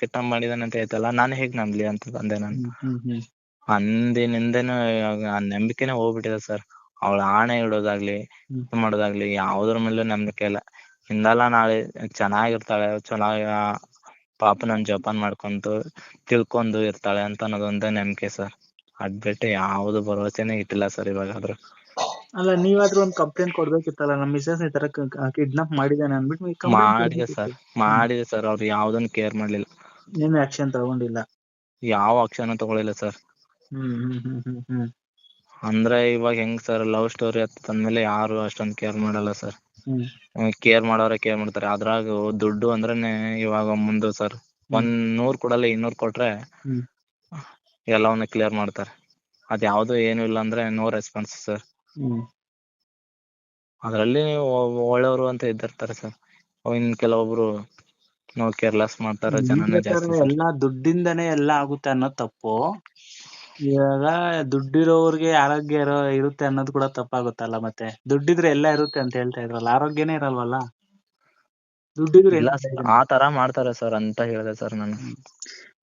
Kidnap ಮಾಡಿದಾನೆ ಅಂತ ಹೇಳ್ತಲ್ಲ ನಾನು ಹೇಗ್ ನಂಬ್ಲಿ ಅಂತ ಅಂದೆ ನಾನು. ಅಂದಿನಿಂದನು ಆ ನಂಬಿಕೆನೆ ಹೋಗ್ಬಿಟ್ಟಿದೆ ಸರ್. ಅವಳ ಆಣೆ ಇಡೋದಾಗ್ಲಿ. ಇದು ಮಾಡೋದಾಗ್ಲಿ ಯಾವ್ದ್ರ ಮೇಲೂ ನಂಬಿಕೆ ಇಲ್ಲ. ಹಿಂದಲ್ಲ ನಾಳೆ ಚೆನ್ನಾಗಿರ್ತಾಳೆ ಚೆನ್ನಾಗಿ ಪಾಪ ನನ್ ಜೋಪಾನ ಮಾಡ್ಕೊಂತು ತಿಳ್ಕೊಂಡು ಇರ್ತಾಳೆ ಅಂತ ಅನ್ನೋದೊಂದೇ ನಂಬಿಕೆ ಸರ್. ಅದ್ ಬಿಟ್ಟು ಯಾವ್ದು ಭರವಸೆನೇ ಇಟ್ಟಿಲ್ಲ ಸರ್ ಇವಾಗಾದ್ರೂ. ಅಲ್ಲ ನೀವಾದ್ರೂ ಒಂದ್ ಕಂಪ್ಲೇಂಟ್ ಕೊಡ್ಬೇಕಿತ್ತಲ್ಲ ನಮ್ ಮಿಸಸ್ ಈ ತರ ಕಿಡ್ನಾಪ್ ಮಾಡಿದಾನೆ ಅನ್ಬಿಟ್ಟು ಮಾಡಿದೆ ಸರ್ ಮಾಡಿದೆ ಸರ್ ಅವ್ರು ಯಾವ್ದನ್ ಕೇರ್ ಮಾಡ್ಲಿಲ್ಲ. ಏನು ಆಕ್ಷನ್ ತಗೊಂಡಿಲ್ಲ. ಯಾವ ಆಕ್ಷನ್ ತಗೊಳಿಲ್ಲ ಸರ್. ಹ್ಮ್ ಹ್ಮ್ ಹ್ಮ್ ಹ್ಮ್ ಹ್ಮ್. ಅಂದ್ರೆ ಇವಾಗ ಹೆಂಗ್ ಸರ್ ಲವ್ ಸ್ಟೋರಿ ಅಂತ ತಂದ್ಮೇಲೆ ಯಾರು ಅಷ್ಟೊಂದ್ ಕೇರ್ ಮಾಡಲ್ಲ ಸರ್. ಕೇರ್ ಮಾಡೋರೆ ಕೇರ್ ಮಾಡ್ತಾರೆ. ಅದ್ರಾಗ ದುಡ್ಡು ಅಂದ್ರೇನೆ ಇವಾಗ ಮುಂದೆ ಸರ್ ಒಂದ್ ನೂರ್ ಕೊಡಲ್ಲ ಇನ್ನೂರ್ ಕೊಟ್ರೆ. ಎಲ್ಲವನ್ನ ಕ್ಲಿಯರ್ ಮಾಡ್ತಾರೆ. ಅದ್ ಯಾವ್ದು ಏನು ಇಲ್ಲ ಅಂದ್ರೆ ನೋ ರೆಸ್ಪಾನ್ಸ್ ಸರ್. ಹ್ಮ್. ಅದ್ರಲ್ಲಿ ಒಳ್ಳೆಯವರು ಅಂತ ಇದ್ದಿರ್ತಾರೆ ಸರ್. ಇನ್ ಕೆಲವೊಬ್ರು ನೋ ಕೇರ್ಲೆಸ್ ಮಾಡ್ತಾರೆ ಜನ ಜನನೇ ಜಾಸ್ತಿ ಸರ್. ಎಲ್ಲ ದುಡ್ಡಿಂದನೇ ಎಲ್ಲ ಆಗುತ್ತೆ ಅನ್ನೋದು ತಪ್ಪು. ಇವಾಗ ದುಡ್ಡಿರೋರ್ಗೆ ಆರೋಗ್ಯ ಇರೋ ಇರುತ್ತೆ ಅನ್ನೋದು ಕೂಡ ತಪ್ಪಾಗುತ್ತಲ್ಲ ಮತ್ತೆ? ದುಡ್ಡಿದ್ರೆ ಎಲ್ಲ ಇರುತ್ತೆ ಅಂತ ಹೇಳ್ತಾ ಇದ್ರಲ್ಲ ಆರೋಗ್ಯನೇ ಇರಲ್ವಲ್ಲ? ದುಡ್ಡಿದ್ರೆ ಇಲ್ಲ. ಆ ತರ ಮಾಡ್ತಾರೆ ಸರ್ ಅಂತ ಹೇಳಿದೆ ಸರ್ ನಾನು.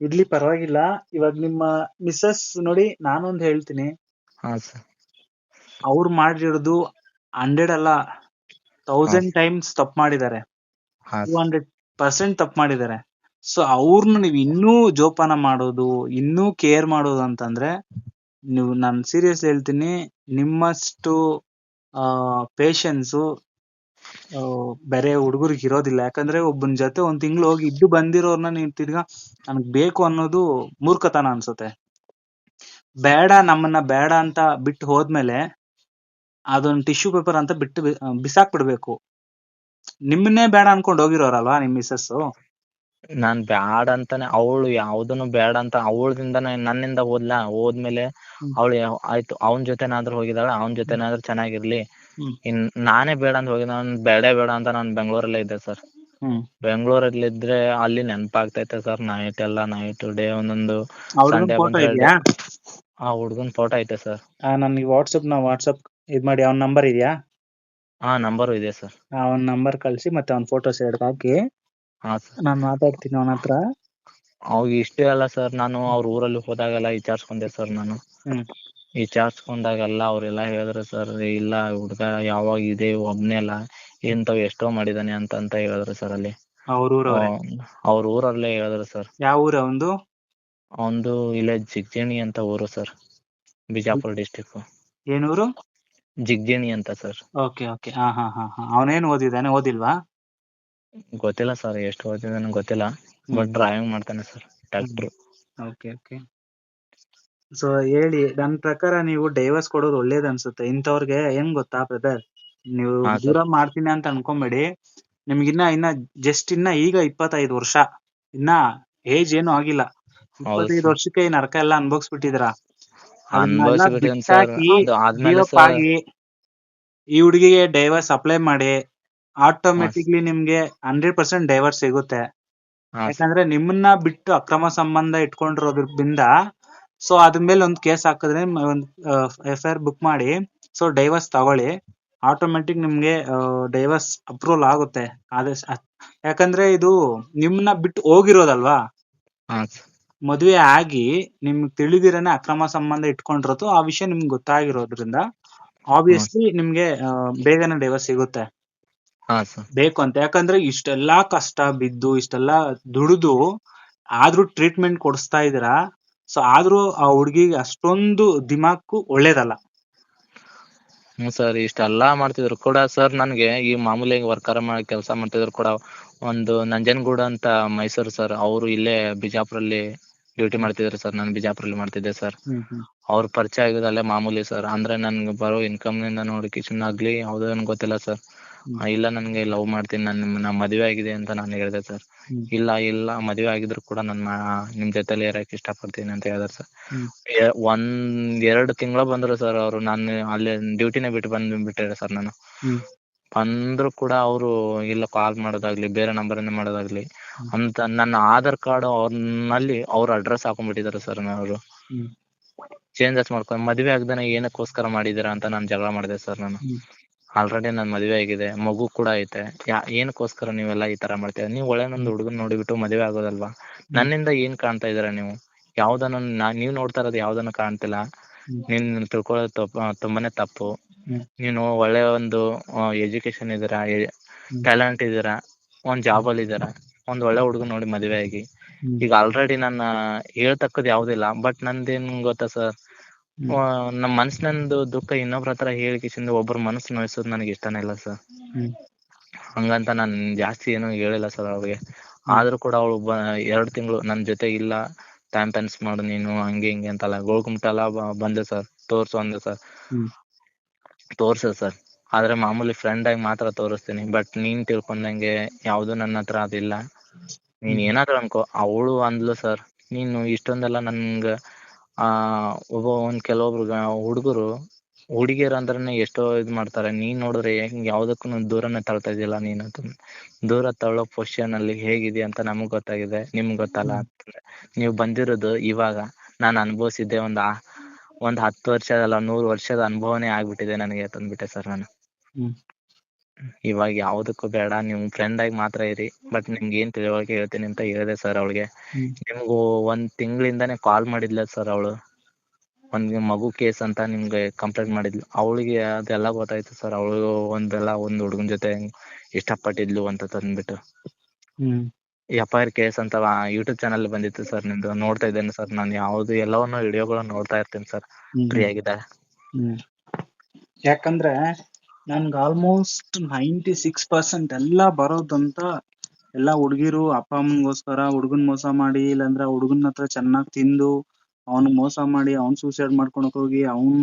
ಇರ್ಲಿ ಪರವಾಗಿಲ್ಲ ಇವಾಗ ನಿಮ್ಮ ಮಿಸ್ಸಸ್ ನೋಡಿ ನಾನೊಂದ್ ಹೇಳ್ತೀನಿ. ಹಾ ಸರ್. ಅವ್ರು ಮಾಡಿರೋದು ಹಂಡ್ರೆಡ್ ಅಲ್ಲ ತೌಸಂಡ್ ಟೈಮ್ಸ್ ತಪ್ಪು ಮಾಡಿದ್ದಾರೆ ಟೂ ಹಂಡ್ರೆಡ್ ಪರ್ಸೆಂಟ್ ತಪ್ಪು ಮಾಡಿದ್ದಾರೆ ಸೊ ಅವ್ರನ್ನ ನೀವು ಇನ್ನೂ ಜೋಪಾನ ಮಾಡೋದು ಇನ್ನೂ ಕೇರ್ ಮಾಡೋದು ಅಂತಂದ್ರೆ ನೀವು ನಾನು ಸೀರಿಯಸ್ ಹೇಳ್ತೀನಿ ನಿಮ್ಮಷ್ಟು ಪೇಶನ್ಸು ಬೇರೆ ಹುಡುಗರಿಗೆ ಇರೋದಿಲ್ಲ. ಯಾಕಂದ್ರೆ ಒಬ್ಬನ ಜೊತೆ ಒಂದ್ ತಿಂಗಳು ಹೋಗಿ ಇದ್ದು ಬಂದಿರೋರ್ನ ನೀವು ತಿರ್ಗಾ ನನಗೆ ಬೇಕು ಅನ್ನೋದು ಮೂರ್ಖತನ ಅನ್ಸುತ್ತೆ. ಬೇಡ ನಮ್ಮನ್ನ ಬೇಡ ಅಂತ ಬಿಟ್ಟು ಹೋದ್ಮೇಲೆ ಅದೊಂದು ಟಿಶ್ಯೂ ಪೇಪರ್ ಅಂತ ಬಿಟ್ಟು ಬಿಸಾಕ್ ಬಿಡ್ಬೇಕು ನಿಮ್ಮನ್ನೇ ಬೇಡ ಅನ್ಕೊಂಡು ಹೋಗಿರೋರಲ್ವಾ ನಿಮ್ ಮಿಸ್ಸಸ್ ನಾನ್ ಬ್ಯಾಡ ಅಂತಾನೆ ಅವಳು ಯಾವ್ದನ್ನು ಬೇಡ ಅಂತ ಅವಳದಿಂದ ನನ್ನಿಂದ ಹೋದ್ಲಾ ಹೋದ್ಮೇಲೆ. ಅವಳು ಆಯ್ತು ಅವನ್ ಜೊತೆನಾದ್ರೂ ಹೋಗಿದಾಳ ಅವನ್ ಜೊತೆನಾದ್ರೂ ಚೆನ್ನಾಗಿರ್ಲಿ. ಇನ್ ನಾನೇ ಬೇಡ ಅಂತ ಹೋಗಿದ್ದ ನಾನು ಬೇಡ ಬೇಡ ಅಂತ ನಾನ್ ಬೆಂಗಳೂರಲ್ಲೇ ಇದ್ದೆ ಸರ್. ಬೆಂಗಳೂರಲ್ಲಿ ಇದ್ರೆ ಅಲ್ಲಿ ನೆನಪಾಗ್ತೈತೆ ಸರ್ ನೈಟ್ ಎಲ್ಲ ನೈಟ್ ಡೇ ಒಂದೊಂದು ಆ ಹುಡ್ಗನ್ ಫೋಟೋ ಐತೆ ಸರ್. ನನ್ಗೆ ವಾಟ್ಸಪ್ ನಾ ವಾಟ್ಸಪ್ ಇದ್ ಮಾಡಿ ಅವ್ನ ನಂಬರ್ ಇದೆಯಾ? ಹಾ ನಂಬರ್ ಇದೆ ಸರ್ ಅವನ ನಂಬರ್ ಕಳ್ಸಿ ಮತ್ತೆ ಅವ್ನ ಫೋಟೋಸ್ ಎರಡು ಹಾಕಿ. ಹಾ ಸರ್ ನಾನ್ ಮಾತಾಡ್ತೀನಿ ಅವನ ಹತ್ರ. ಅವಾಗ ಇಷ್ಟೇ ಅಲ್ಲ ಸರ್ ನಾನು ಅವ್ರ ಊರಲ್ಲಿ ಹೋದಾಗೆಲ್ಲ ವಿಚಾರಿಸ್ಕೊಂಡೆ ಸರ್ ನಾನು. ಹ್ಮ್. ವಿಚಾರಿಸ್ಕೊಂಡಾಗೆಲ್ಲ ಅವ್ರೆಲ್ಲ ಹೇಳಿದ್ರು ಸರ್ ಇಲ್ಲ ಹುಡ್ಗ ಯಾವಾಗ ಇದೆ ಒಬ್ನೇ ಅಲ್ಲ ಇಂಥವ್ ಎಷ್ಟೋ ಮಾಡಿದಾನೆ ಅಂತ ಅಂತ ಹೇಳಿದ್ರು ಸರ್ ಅಲ್ಲಿ. ಅವ್ರ ಊರವ್ರೆ? ಅವ್ರ ಊರಲ್ಲೇ ಹೇಳಿದ್ರು ಸರ್ ಯಾವ ಊರ ಒಂದು ಅವಂದು ಇಲ್ಲೇ ಜಿಗ್ಜಣಿ ಅಂತ ಊರು ಸರ್ ಬಿಜಾಪುರ ಡಿಸ್ಟಿಕ್ ಏನೂರು ಜಿಗ್ಜೇಣಿ ಅಂತ ಸರ್ ಓಕೆ ಓಕೆ ಹಾ ಹಾ ಹಾ ಹಾ. ಅವನೇನ್ ಓದಿದಾನೆ ಓದಿಲ್ವಾ? ಗೊತ್ತಿಲ್ಲ ಸರ್ ಎಷ್ಟು ಓದಿದಾನೆ ಗೊತ್ತಿಲ್ಲ. ಬಟ್ ಡ್ರೈವಿಂಗ್ ಮಾಡ್ತಾನೆ sir tractor okay okay so ಹೇಳಿ ನನ್ನ ಪ್ರಕಾರ ನೀವು ಡೈವರ್ಸ್ ಕೊಡೋದು ಒಳ್ಳೇದ್ ಅನ್ಸುತ್ತೆ. ಇಂಥವ್ರಿಗೆ ಏನ್ ಗೊತ್ತಾ ಬ್ರದರ್ ನೀವು ಹಾ, sir. ದೂರ ಮಾಡ್ತೀನಿ ಅಂತ ಅನ್ಕೊಂಬೇಡಿ. ನಿಮ್ಗಿನ್ನ ಇನ್ನ ಜಸ್ಟ್ ಇನ್ನ ಈಗ ಇಪ್ಪತ್ತೈದು ವರ್ಷ. ಇನ್ನ ಏಜ್ ಏನು ಆಗಿಲ್ಲ. ಇಪ್ಪತ್ತೈದು sir. ವರ್ಷಕ್ಕೆ ಈ ನರಕ ಎಲ್ಲ ಅನ್ಭೋಗ್ಸ್ಬಿಟ್ಟಿದ್ರ ಈ ಹುಡುಗಿಗೆ ಡೈವರ್ಸ್ ಅಪ್ಲೈ ಮಾಡಿ ಆಟೋಮೆಟಿಕ್ಲಿ ನಿಮ್ಗೆ ಹಂಡ್ರೆಡ್ ಪರ್ಸೆಂಟ್ ಡೈವರ್ಸ್ ಸಿಗುತ್ತೆ. ಯಾಕಂದ್ರೆ ನಿಮ್ಮನ್ನ ಬಿಟ್ಟು ಅಕ್ರಮ ಸಂಬಂಧ ಇಟ್ಕೊಂಡಿರೋದ್ರಿಂದ ಸೊ ಅದ್ರ ಮೇಲೆ ಒಂದು ಕೇಸ್ ಹಾಕಿದ್ರೆ ಒಂದು ಎಫ್ ಐ ಆರ್ ಬುಕ್ ಮಾಡಿ ಸೊ ಡೈವರ್ಸ್ ತಗೊಳ್ಳಿ ಆಟೋಮೆಟಿಕ್ ನಿಮ್ಗೆ ಡೈವರ್ಸ್ ಅಪ್ರೂವಲ್ ಆಗುತ್ತೆ. ಆದೇಶ ಯಾಕಂದ್ರೆ ಇದು ನಿಮ್ಮನ್ನ ಬಿಟ್ಟು ಹೋಗಿರೋದಲ್ವಾ? ಮದುವೆ ಆಗಿ ನಿಮ್ಗೆ ತಿಳಿದಿರನೆ ಅಕ್ರಮ ಸಂಬಂಧ ಇಟ್ಕೊಂಡಿರೋದು ಆ ವಿಷಯ ನಿಮ್ಗೆ ಗೊತ್ತಾಗಿರೋದ್ರಿಂದ ಆಬ್ವಿಯಸ್ಲಿ ನಿಮ್ಗೆ ಆ, ಬೇಗನೆ ಡೈವರ್ಸ್ ಸಿಗುತ್ತೆ. ಹಾ ಸರ್. ಬೇಕು ಅಂತ. ಯಾಕಂದ್ರೆ ಇಷ್ಟೆಲ್ಲಾ ಕಷ್ಟ ಬಿದ್ದು ಇಷ್ಟೆಲ್ಲಾ ದುಡಿದು ಆದ್ರೂ ಟ್ರೀಟ್ಮೆಂಟ್ ಕೊಡಿಸ್ತಾ ಇದೀರಾ ಸೊ ಆದ್ರೂ ಆ ಹುಡುಗಿಗೆ ಅಷ್ಟೊಂದು ದಿಮಾಕು ಒಳ್ಳೇದಲ್ಲ. Hmm sir. ಇಷ್ಟೆಲ್ಲಾ ಮಾಡ್ತಿದ್ರು ಕೂಡ ಸರ್ ನನ್ಗೆ ಈ ಮಾಮೂಲಿ ವರ್ಕರ್ ಮಾಡಿ ಕೆಲಸ ಮಾಡ್ತಿದ್ರು ಕೂಡ ಒಂದು ನಂಜನಗೂಡ ಅಂತ ಮೈಸೂರು ಸರ್ ಅವರು ಇಲ್ಲೇ ಬಿಜಾಪುರಲ್ಲಿ ಡ್ಯೂಟಿ ಮಾಡ್ತಿದ್ರು ಸರ್ ನಾನು ಬಿಜಾಪುರಲ್ಲಿ ಮಾಡ್ತಿದ್ದೆ ಸರ್ ಅವ್ರ ಪರಿಚಯ ಆಗಿದ್ ಅಲ್ಲೇ ಮಾಮೂಲಿ ಸರ್ ಅಂದ್ರೆ ನನ್ಗೆ ಬರೋ ಇನ್ಕಮ್ನಿಂದ ನೋಡಿ ಕಿಶನ್ ಆಗ್ಲಿ ಯಾವ್ದೋ ಗೊತ್ತಿಲ್ಲ ಸರ್ ಇಲ್ಲ ನನ್ಗೆ ಲವ್ ಮಾಡ್ತೀನಿ ನನ್ ನಾ ಮದುವೆ ಆಗಿದೆ ಅಂತ ನಾನು ಹೇಳಿದೆ ಸರ್. ಇಲ್ಲ ಇಲ್ಲ ಮದುವೆ ಆಗಿದ್ರು ಕೂಡ ನನ್ ಮಾ- ನಿಮ್ ಜೊತೆಲಿ ಇರಕ್ ಇಷ್ಟಪಡ್ತೀನಿ ಅಂತ ಹೇಳಿದ್ರು ಸರ್ ಒಂದ್ ಎರಡು ತಿಂಗಳ ಬಂದ್ರು ಸರ್ ಅವ್ರು. ನಾನು ಅಲ್ಲಿ ಡ್ಯೂಟಿನೇ ಬಿಟ್ಟು ಬಂದ್ ಸರ್ ನಾನು. ಬಂದ್ರು ಕೂಡ ಅವರು ಇಲ್ಲ ಕಾಲ್ ಮಾಡೋದಾಗ್ಲಿ ಬೇರೆ ನಂಬರ್ ಇಂದ ಮಾಡೋದಾಗ್ಲಿ ಅಂತ ನನ್ನ ಆಧಾರ್ ಕಾರ್ಡ್ ಅವ್ರಲ್ಲಿ ಅವ್ರ ಅಡ್ರೆಸ್ ಹಾಕೊಂಡ್ಬಿಟ್ಟಿದ್ದಾರೆ ಸರ್ ಅವರು. ಅವ್ರು ಚೇಂಜಸ್ ಮಾಡ್ಕೊಂಡು ಮದ್ವೆ ಆಗ್ದಾನೆ ಏನಕ್ಕೋಸ್ಕರ ಮಾಡಿದೀರಾ ಅಂತ ನಾನು ಜಗಳ ಮಾಡಿದೆ ಸರ್ ನಾನು. ಆಲ್ರೆಡಿ ನನ್ ಮದ್ವೆ ಆಗಿದೆ ಮಗು ಕೂಡ ಐತೆ. ಯಾ ಏನಕ್ಕೋಸ್ಕರ ನೀವೆಲ್ಲ ಈ ತರ ಮಾಡ್ತೀರಾ? ನೀವು ಒಳ್ಳೆ ನಂದು ಹುಡುಗನ್ ನೋಡಿಬಿಟ್ಟು ಮದುವೆ ಆಗೋದಲ್ವಾ? ನನ್ನಿಂದ ಏನ್ ಕಾಣ್ತಾ ಇದೀರಾ ನೀವು? ಯಾವ್ದನ್ನ ನೀವು ನೋಡ್ತಾ ಇರೋದು ಯಾವ್ದನ್ನ ಕಾಣ್ತಿಲ್ಲ. ನೀನ್ ತಿಳ್ಕೊಳ್ಳೋದು ತಪ್ಪು ತುಂಬಾನೇ ತಪ್ಪು. ನೀನು ಒಳ್ಳೆ ಒಂದು ಎಜುಕೇಶನ್ ಇದೀರಾ. ಟ್ಯಾಲೆಂಟ್ ಇದೀರಾ ಒಂದ್ ಜಾಬ್ ಅಲ್ಲಿ ಇದೀರಾ ಒಂದ್ ಒಳ್ಳೆ ಹುಡುಗ ನೋಡಿ ಮದುವೆ ಆಗಿ. ಈಗ ಆಲ್ರೆಡಿ ನನ್ನ ಹೇಳ್ತಕ್ಕದ್ ಯಾವ್ದಿಲ್ಲ ಬಟ್ ನಂದೇನ್ ಗೊತ್ತಾ ಸರ್ ನಮ್ಮ ನಮ್ ಮನ್ಸಿನಂದು ದುಃಖ ಇನ್ನೊಬ್ರ ಹತ್ರ ಹೇಳಿಕಿಸಿಂದ ಒಬ್ರ ಮನಸ್ಸು ನೋಯಿಸೋದು ನನಗೆ ಇಷ್ಟನೇ ಇಲ್ಲ ಸರ್. ಹಂಗಂತ ನಾನ್ ಜಾಸ್ತಿ ಏನು ಹೇಳಿಲ್ಲ ಸರ್ ಅವ್ರಿಗೆ. ಆದ್ರೂ ಕೂಡ ಅವಳು ಎರಡ್ ತಿಂಗಳು ನನ್ನ ಜೊತೆ ಇಲ್ಲ. ಸ್ಪೆಂಡ್ ಮಾಡು ನೀನು ಹಂಗೆ ಹಿಂಗೆ ಅಂತೆಲ್ಲ. ಎಲ್ಲ ಬಂದೆ ಸರ್ ತೋರ್ಸು ಅಂದೆ ಸರ್. ತೋರ್ಸೆ ಸರ್ ಆದ್ರೆ ಮಾಮೂಲಿ ಫ್ರೆಂಡ್ ಆಗಿ ಮಾತ್ರ ತೋರಿಸ್ತೀನಿ. ಬಟ್ ನೀನ್ ತಿಳ್ಕೊಂಡಂಗೆ ಯಾವ್ದು ನನ್ನ ಹತ್ರ ಅದಿಲ್ಲ. ನೀನ್ ಏನಾದ್ರು ಅನ್ಕೋ. ಅವಳು ಅಂದ್ಲು ಸರ್ ನೀನು ಇಷ್ಟೊಂದೆಲ್ಲ ನನ್ಗ ಆ ಒಬ್ಬ ಒಂದ್ ಕೆಲವೊಬ್ರು ಹುಡುಗರು ಹುಡುಗಿಯರ್ ಅಂದ್ರೇನೆ ಎಷ್ಟೋ ಇದ್ ಮಾಡ್ತಾರೆ. ನೀನ್ ನೋಡಿದ್ರೆ ಹೆಂಗ್ ಯಾವ್ದಕ್ಕೂ ದೂರನೇ ತಳ್ತಾ ಇದೀಯಲ್ಲ ನೀನು ದೂರ ತಳ್ಳೋ ಪೊಸಿಷನ್ ಅಲ್ಲಿ ಹೇಗಿದೆ ಅಂತ ನಮಗ್ ಗೊತ್ತಾಗಿದೆ ನಿಮ್ಗ್ ಗೊತ್ತಲ್ಲ ನೀವ್ ಬಂದಿರೋದು ಇವಾಗ. ನಾನ್ ಅನುಭವಿಸಿದ್ದೆ ಒಂದ್ ಆ ಒಂದ್ ಹತ್ತು ವರ್ಷದಲ್ಲ ನೂರ್ ವರ್ಷದ ಅನುಭವನೇ ಆಗ್ಬಿಟ್ಟಿದೆ ನನಗೆ ತಂದ್ಬಿಟ್ಟೆ ಸರ್ ನಾನು. ಇವಾಗ ಯಾವ್ದಕ್ಕೂ ಬೇಡ ನೀವು ಫ್ರೆಂಡ್ ಆಗಿ ಮಾತ್ರ ಇರಿ. ಬಟ್ ನಿಮ್ಗೆ ಏನ್ ತಿಳುವಳಿಕೆ ಹೇಳ್ತೀನಿ ಅಂತ ಹೇಳ್ದೆ ಸರ್ ಅವಳಿಗೆ. ನಿಮ್ಗೂ ಒಂದ್ ತಿಂಗಳಿಂದಾನೇ ಕಾಲ್ ಮಾಡಿದ್ಲ ಸರ್ ಅವಳು? ಒಂದ್ ಮಗು ಕೇಸ್ ಅಂತ ನಿಮ್ಗೆ ಕಂಪ್ಲೇಂಟ್ ಮಾಡಿದ್ಲು ಅವಳಿಗೆ ಅದೆಲ್ಲ ಗೊತ್ತಾಯ್ತು ಸರ್ ಅವಳು ಒಂದೆಲ್ಲ ಒಂದ್ ಹುಡುಗನ ಜೊತೆ ಇಷ್ಟಪಟ್ಟಿದ್ಲು ಅಂತ ತಂದ್ಬಿಟ್ಟು. ಎಫ್ ಐ ಆರ್ ಕೇಸ್ ಅಂತ ಯೂಟ್ಯೂಬ್ ಚಾನಲ್ ಬಂದಿತ್ತು ಸರ್ ನಿಮ್ದು. ನೋಡ್ತಾ ಇದ್ದೇನೆ ಸರ್ ನಾನು ಯಾವ್ದು ಎಲ್ಲವನ್ನು ವಿಡಿಯೋಗಳನ್ನ ನೋಡ್ತಾ ಇರ್ತೇನೆ ಸರ್ ಫ್ರೀ ಆಗಿದೆ. ಯಾಕಂದ್ರೆ ನನ್ಗೆ ಆಲ್ಮೋಸ್ಟ್ ನೈಂಟಿ ಸಿಕ್ಸ್ ಪರ್ಸೆಂಟ್ ಎಲ್ಲ ಬರೋದಂತ ಎಲ್ಲ ಹುಡ್ಗಿರು ಅಪ್ಪ ಅಮ್ಮನ್ಗೋಸ್ಕರ ಹುಡುಗನ್ ಮೋಸ ಮಾಡಿ ಇಲ್ಲಾಂದ್ರೆ ಹುಡುಗನ್ ಹತ್ರ ಚೆನ್ನಾಗ್ ತಿಂದು ಅವ್ನ್ ಮೋಸ ಮಾಡಿ ಅವ್ನ್ ಸೂಸೈಡ್ ಮಾಡ್ಕೊಳಕ್ ಹೋಗಿ ಅವನ್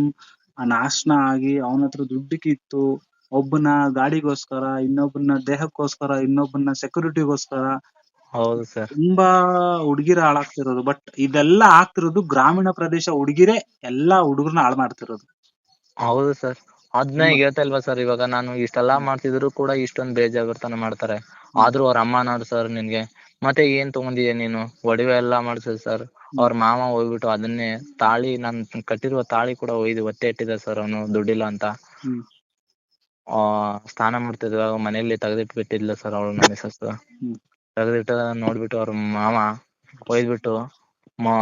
ನಾಶನ ಆಗಿ ಅವನ ಹತ್ರ ದುಡ್ಡು ಕಿತ್ತು ಒಬ್ಬನ ಗಾಡಿಗೋಸ್ಕರ ಇನ್ನೊಬ್ಬನ ದೇಹಕ್ಕೋಸ್ಕರ ಇನ್ನೊಬ್ಬನ ಸೆಕ್ಯೂರಿಟಿಗೋಸ್ಕರ ಹೌದು ಸರ್ ತುಂಬಾ ಹುಡುಗಿರ ಹಾಳಾಗ್ತಿರೋದು. ಬಟ್ ಇದೆಲ್ಲ ಆಗ್ತಿರೋದು ಗ್ರಾಮೀಣ ಪ್ರದೇಶ ಹುಡುಗಿರೇ ಎಲ್ಲಾ ಹುಡುಗರನ್ನ ಹಾಳು ಮಾಡ್ತಿರೋದು. ಹೌದು ಸರ್ ಅದನ್ನ ಹೇಳ್ತಾ ಇಲ್ವಾ ಸರ್ ಇವಾಗ ನಾನು ಇಷ್ಟೆಲ್ಲಾ ಮಾಡ್ತಿದ್ರು ಕೂಡ ಇಷ್ಟೊಂದು ಬೇಜಾಗ್ರತನ ಮಾಡ್ತಾರೆ. ಆದ್ರೂ ಅವ್ರ ಅಮ್ಮನವ್ರು ನೋಡು ಸರ್ ನಿನ್ಗೆ ಮತ್ತೆ ಏನ್ ತಗೊಂಡಿದ್ಯಾ ನೀನು? ಒಡವೆ ಎಲ್ಲಾ ಮಾಡ್ಸಿದ್ ಸರ್ ಅವ್ರ ಮಾವ ಹೋಗ್ಬಿಟ್ಟು ಅದನ್ನೇ ತಾಳಿ ನಾನ್ ಕಟ್ಟಿರುವ ತಾಳಿ ಕೂಡ ಒಯ್ದು ಒತ್ತೆ ಇಟ್ಟಿದ್ದ ಸರ್ ಅವನು ದುಡ್ಡಿಲ್ಲ ಅಂತ. ಆ ಸ್ನಾನ ಮಾಡ್ತಿದ್ವಾಗ ಮನೇಲಿ ತೆಗ್ದಿಟ್ ಬಿಟ್ಟಿದ್ಲು ಸರ್ ಅವಳು ನನ್ನ ಮಿಸಸ್ ತೆಗೆದಿಟ್ಟ ನೋಡ್ಬಿಟ್ಟು ಅವ್ರ ಮಾಮ ಒಯ್ದ್ಬಿಟ್ಟು ಮಾ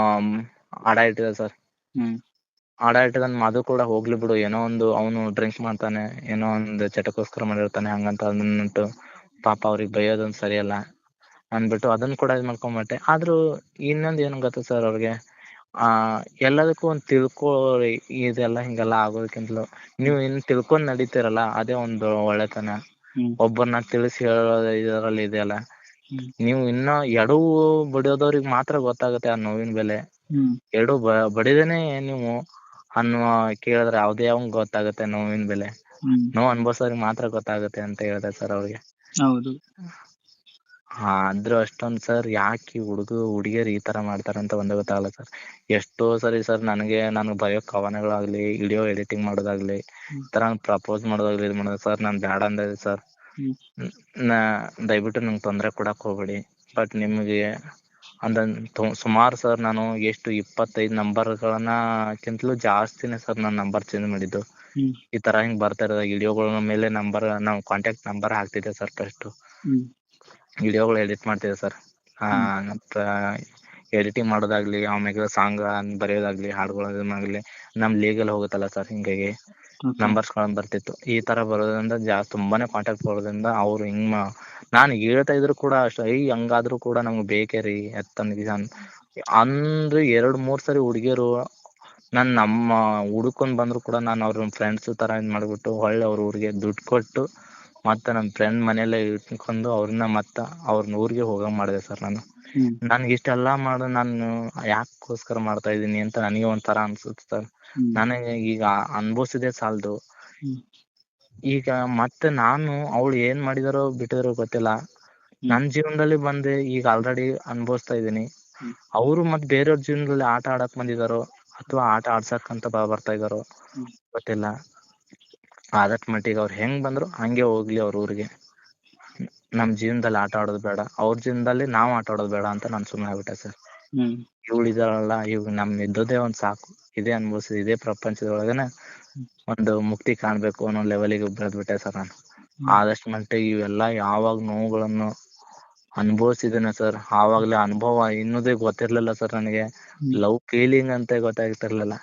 ಅಡ ಇಟ್ಟಿದ ಸರ್. ಅಡ ಇಟ್ಟಿದ ಮದು ಕೂಡ ಹೋಗ್ಲಿ ಬಿಡು ಏನೋ ಒಂದು ಅವನು ಡ್ರಿಂಕ್ ಮಾಡ್ತಾನೆ ಏನೋ ಒಂದು ಚಟಕ್ಕೋಸ್ಕರ ಮಾಡಿರ್ತಾನೆ ಹಂಗಂತ ಅಂದ್ಬಿಟ್ಟು ಪಾಪ ಅವ್ರಿಗೆ ಸರಿ ಸರಿಯಲ್ಲ. ಅಂದ್ಬಿಟ್ಟು ಅದನ್ನ ಕೂಡ ಇದ್ ಮಾಡ್ಕೊಂಡ್ಬಿಟ್ಟೆ ಆದ್ರೂ ಇನ್ನೊಂದ್ ಏನ್ ಗೊತ್ತಾ ಸರ್ ಅವ್ರಿಗೆ? ಆ ಎಲ್ಲದಕ್ಕೂ ಒಂದ್ ತಿಳ್ಕೊಳ್ಳಿ ಇದೆಲ್ಲ ಹಿಂಗೆಲ್ಲ ಆಗೋದಕ್ಕಿಂತಲೂ. ನೀವು ಇನ್ ತಿಳ್ಕೊಂಡ್ ನಡೀತೀರಲ್ಲ ಅದೇ ಒಂದು ಒಳ್ಳೆತನ. ಒಬ್ಬರನ್ನ ತಿಳಿಸಿ ಹೇಳೋದು ಇದರಲ್ಲಿ ಇದೆಯಲ್ಲ ನೀವ್ ಇನ್ನ ಎಡವು ಬಡಿಯೋದವ್ರಿಗೆ ಮಾತ್ರ ಗೊತ್ತಾಗುತ್ತೆ ಆ ನೋವಿನ ಬೆಲೆ. ಎಡು ಬಡಿದೇನೆ ನೀವು ಅನ್ನುವ ಕೇಳಿದ್ರೆ ಯಾವ್ದೇ ಅವ್ನ್ ಗೊತ್ತಾಗುತ್ತೆ ನೋವಿನ ಬೆಲೆ. ನೋವು ಅನ್ಭವ್ಸೋರ್ಗ್ ಮಾತ್ರ ಗೊತ್ತಾಗುತ್ತೆ ಅಂತ ಹೇಳಿದೆ ಸರ್ ಅವ್ರಿಗೆ. ಹೌದು. ಆದ್ರೂ ಅಷ್ಟೊಂದ್ ಸರ್ ಯಾಕೆ ಹುಡುಗ ಹುಡುಗಿಯರು ಈ ತರ ಮಾಡ್ತಾರೆ ಅಂತ ಒಂದೇ ಗೊತ್ತಾಗಲ್ಲ ಸರ್ ಎಷ್ಟೋ ಸರಿ ಸರ್ ನನಗೆ ನಾನು ಬರೆಯೋ ಕವನಗಳಾಗ್ಲಿ ವಿಡಿಯೋ ಎಡಿಟಿಂಗ್ ಮಾಡೋದಾಗ್ಲಿ. ಈ ತರ ಪ್ರಪೋಸ್ ಮಾಡೋದಾಗ್ಲಿ ಇದು ಮಾಡೋದು ಸರ್ ನಾನ್ ಬೇಡ ಅಂದೆ ಸರ್. ನಾ ದಯವಿಟ್ಟು ನಂಗೆ ತೊಂದರೆ ಕೊಡಕ್ ಹೋಗ್ಬೇಡಿ ಬಟ್ ನಿಮ್ಗೆ ಅಂದ ಸುಮಾರು ಸರ್ ನಾನು ಎಷ್ಟು ಇಪ್ಪತ್ತೈದು ನಂಬರ್ಗಳನ್ನ ಕಿಂತಲೂ ಜಾಸ್ತಿನೇ ಸರ್ ನಾನು ನಂಬರ್ ಚೇಂಜ್ ಮಾಡಿದ್ದು ಈ ತರ ಹಿಂಗ್ ಬರ್ತಾ ಇರೋದ ವಿಡಿಯೋಗಳ ಮೇಲೆ ನಂಬರ್ ನಾವು ಕಾಂಟ್ಯಾಕ್ಟ್ ನಂಬರ್ ಹಾಕ್ತಿದ್ದೆ ಸರ್ ಫಸ್ಟ್. ವಿಡಿಯೋಗಳು ಎಡಿಟ್ ಮಾಡ್ತಿದ್ದೆ ಸರ್ ಮತ್ತೆ ಎಡಿಟಿಂಗ್ ಮಾಡೋದಾಗ್ಲಿ ಆಮ್ಯಾಗ ಸಾಂಗ್ ಬರೆಯೋದಾಗ್ಲಿ ಆಗ್ಲಿ ನಮ್ ಲೀಗಲ್ ಹೋಗುತ್ತಲ್ಲ ಸರ್ ಹಿಂಗಾಗಿ. ನಂಬರ್ಸ್ ಗಳ್ ಬರ್ತಿತ್ತು. ಈ ತರ ಬರೋದ್ರಿಂದ ಜಾಸ್ತಿ ತುಂಬಾನೇ ಕಾಂಟ್ಯಾಕ್ಟ್ ಬರೋದ್ರಿಂದ ಅವ್ರು ಹಿಂಗ್ ನಾನು ಹೇಳ್ತಾ ಇದ್ರು ಕೂಡ ಅಷ್ಟೇ ಐ ಹಂಗಾದ್ರೂ ಕೂಡ ನಮ್ಗ್ ಬೇಕೇ ರೀ ಎತ್ತಂದ್ ಅಂದ್ರೆ ಎರಡ್ ಮೂರ್ ಸರಿ ಹುಡ್ಗಿಯರು ನನ್ ನಮ್ಮ ಹುಡುಕೊಂಡ್ ಬಂದ್ರು ಕೂಡ ನಾನ್ ಅವ್ರ ಫ್ರೆಂಡ್ಸ್ ತರ ಇದ್ ಮಾಡ್ಬಿಟ್ಟು ಹೊಳ್ಳಿ ಅವ್ರ ಊರಿಗೆ ದುಡ್ಡು ಕೊಟ್ಟು ಮತ್ತೆ ನನ್ನ ಫ್ರೆಂಡ್ ಮನೇಲೆ ಇಟ್ಕೊಂಡು ಅವ್ರನ್ನ ಮತ್ತ ಅವ್ರನ್ನ ಊರಿಗೆ ಹೋಗಂಗ್ ಮಾಡಿದೆ ಸರ್ ನಾನು. ನನ್ಗೆ ಇಷ್ಟೆಲ್ಲಾ ಮಾಡು ನಾನು ಯಾಕೋಸ್ಕರ ಮಾಡ್ತಾ ಇದೀನಿ ಅಂತ ನನಗೆ ಒಂಥರ ಅನ್ಸುತ್ತೆ ಸರ್. ನನಗೆ ಈಗ ಅನ್ಭವಿಸಿದೆ ಸಾಲದು ಈಗ ಮತ್ತೆ ನಾನು ಅವಳು ಏನ್ ಮಾಡಿದಾರೋ ಬಿಟ್ಟಿದಾರೋ ಗೊತ್ತಿಲ್ಲ ನನ್ ಜೀವನದಲ್ಲಿ ಬಂದೆ ಈಗ ಆಲ್ರೆಡಿ ಅನ್ಭವಿಸ್ತಾ ಇದೀನಿ. ಅವರು ಮತ್ ಬೇರೆಯವ್ರ ಜೀವನದಲ್ಲಿ ಆಟ ಆಡಕ್ ಬಂದಿದಾರೋ ಅಥವಾ ಆಟ ಆಡ್ಸಕ್ ಅಂತ ಬ- ಬರ್ತಾ ಇದಾರೋ. ಗೊತ್ತಿಲ್ಲ ಆದಟ್ ಮಟ್ಟಿಗೆ ಅವ್ರು ಹೆಂಗ್ ಬಂದ್ರು ಹಂಗೆ ಹೋಗ್ಲಿ ಅವ್ರ ಊರಿಗೆ. ನಮ್ ಜೀವನದಲ್ಲಿ ಆಟ ಆಡೋದು ಬೇಡ ಅವ್ರ ಜೀವನದಲ್ಲಿ ನಾವ್ ಆಟ ಆಡೋದು ಬೇಡ ಅಂತ ನಾನ್ ಸುಮ್ನೆ ಆಗ್ಬಿಟ್ಟೆ ಸರ್. ಇದಾಳಲ್ಲ ಇವ್ ನಮ್ ಇದ್ದದ್ದೇ ಒಂದ್ ಸಾಕು ಇದೇ ಅನ್ಭವಿಸಿ ಇದೇ ಪ್ರಪಂಚದೊಳಗನೆ ಒಂದು ಮುಕ್ತಿ ಕಾಣ್ಬೇಕು ಅನ್ನೋ ಲೆವೆಲಿಗೆ ಬೆಳೆದ್ಬಿಟ್ಟೆ ಸರ್ ನಾನು. ಆದಷ್ಟು ಮಟ್ಟಿಗೆ ಇವೆಲ್ಲ ಯಾವಾಗ ನೋವುಗಳನ್ನು ಅನುಭವಿಸಿದ್ದೇನೆ ಸರ್. ಆವಾಗ್ಲೇ ಅನುಭವ ಇನ್ನುದೇ ಗೊತ್ತಿರ್ಲಿಲ್ಲ ಸರ್ ನನಗೆ. ಲವ್ ಫೀಲಿಂಗ್ ಅಂತ ಗೊತ್ತಾಗ್ತಿರ್ಲಿಲ್ಲ.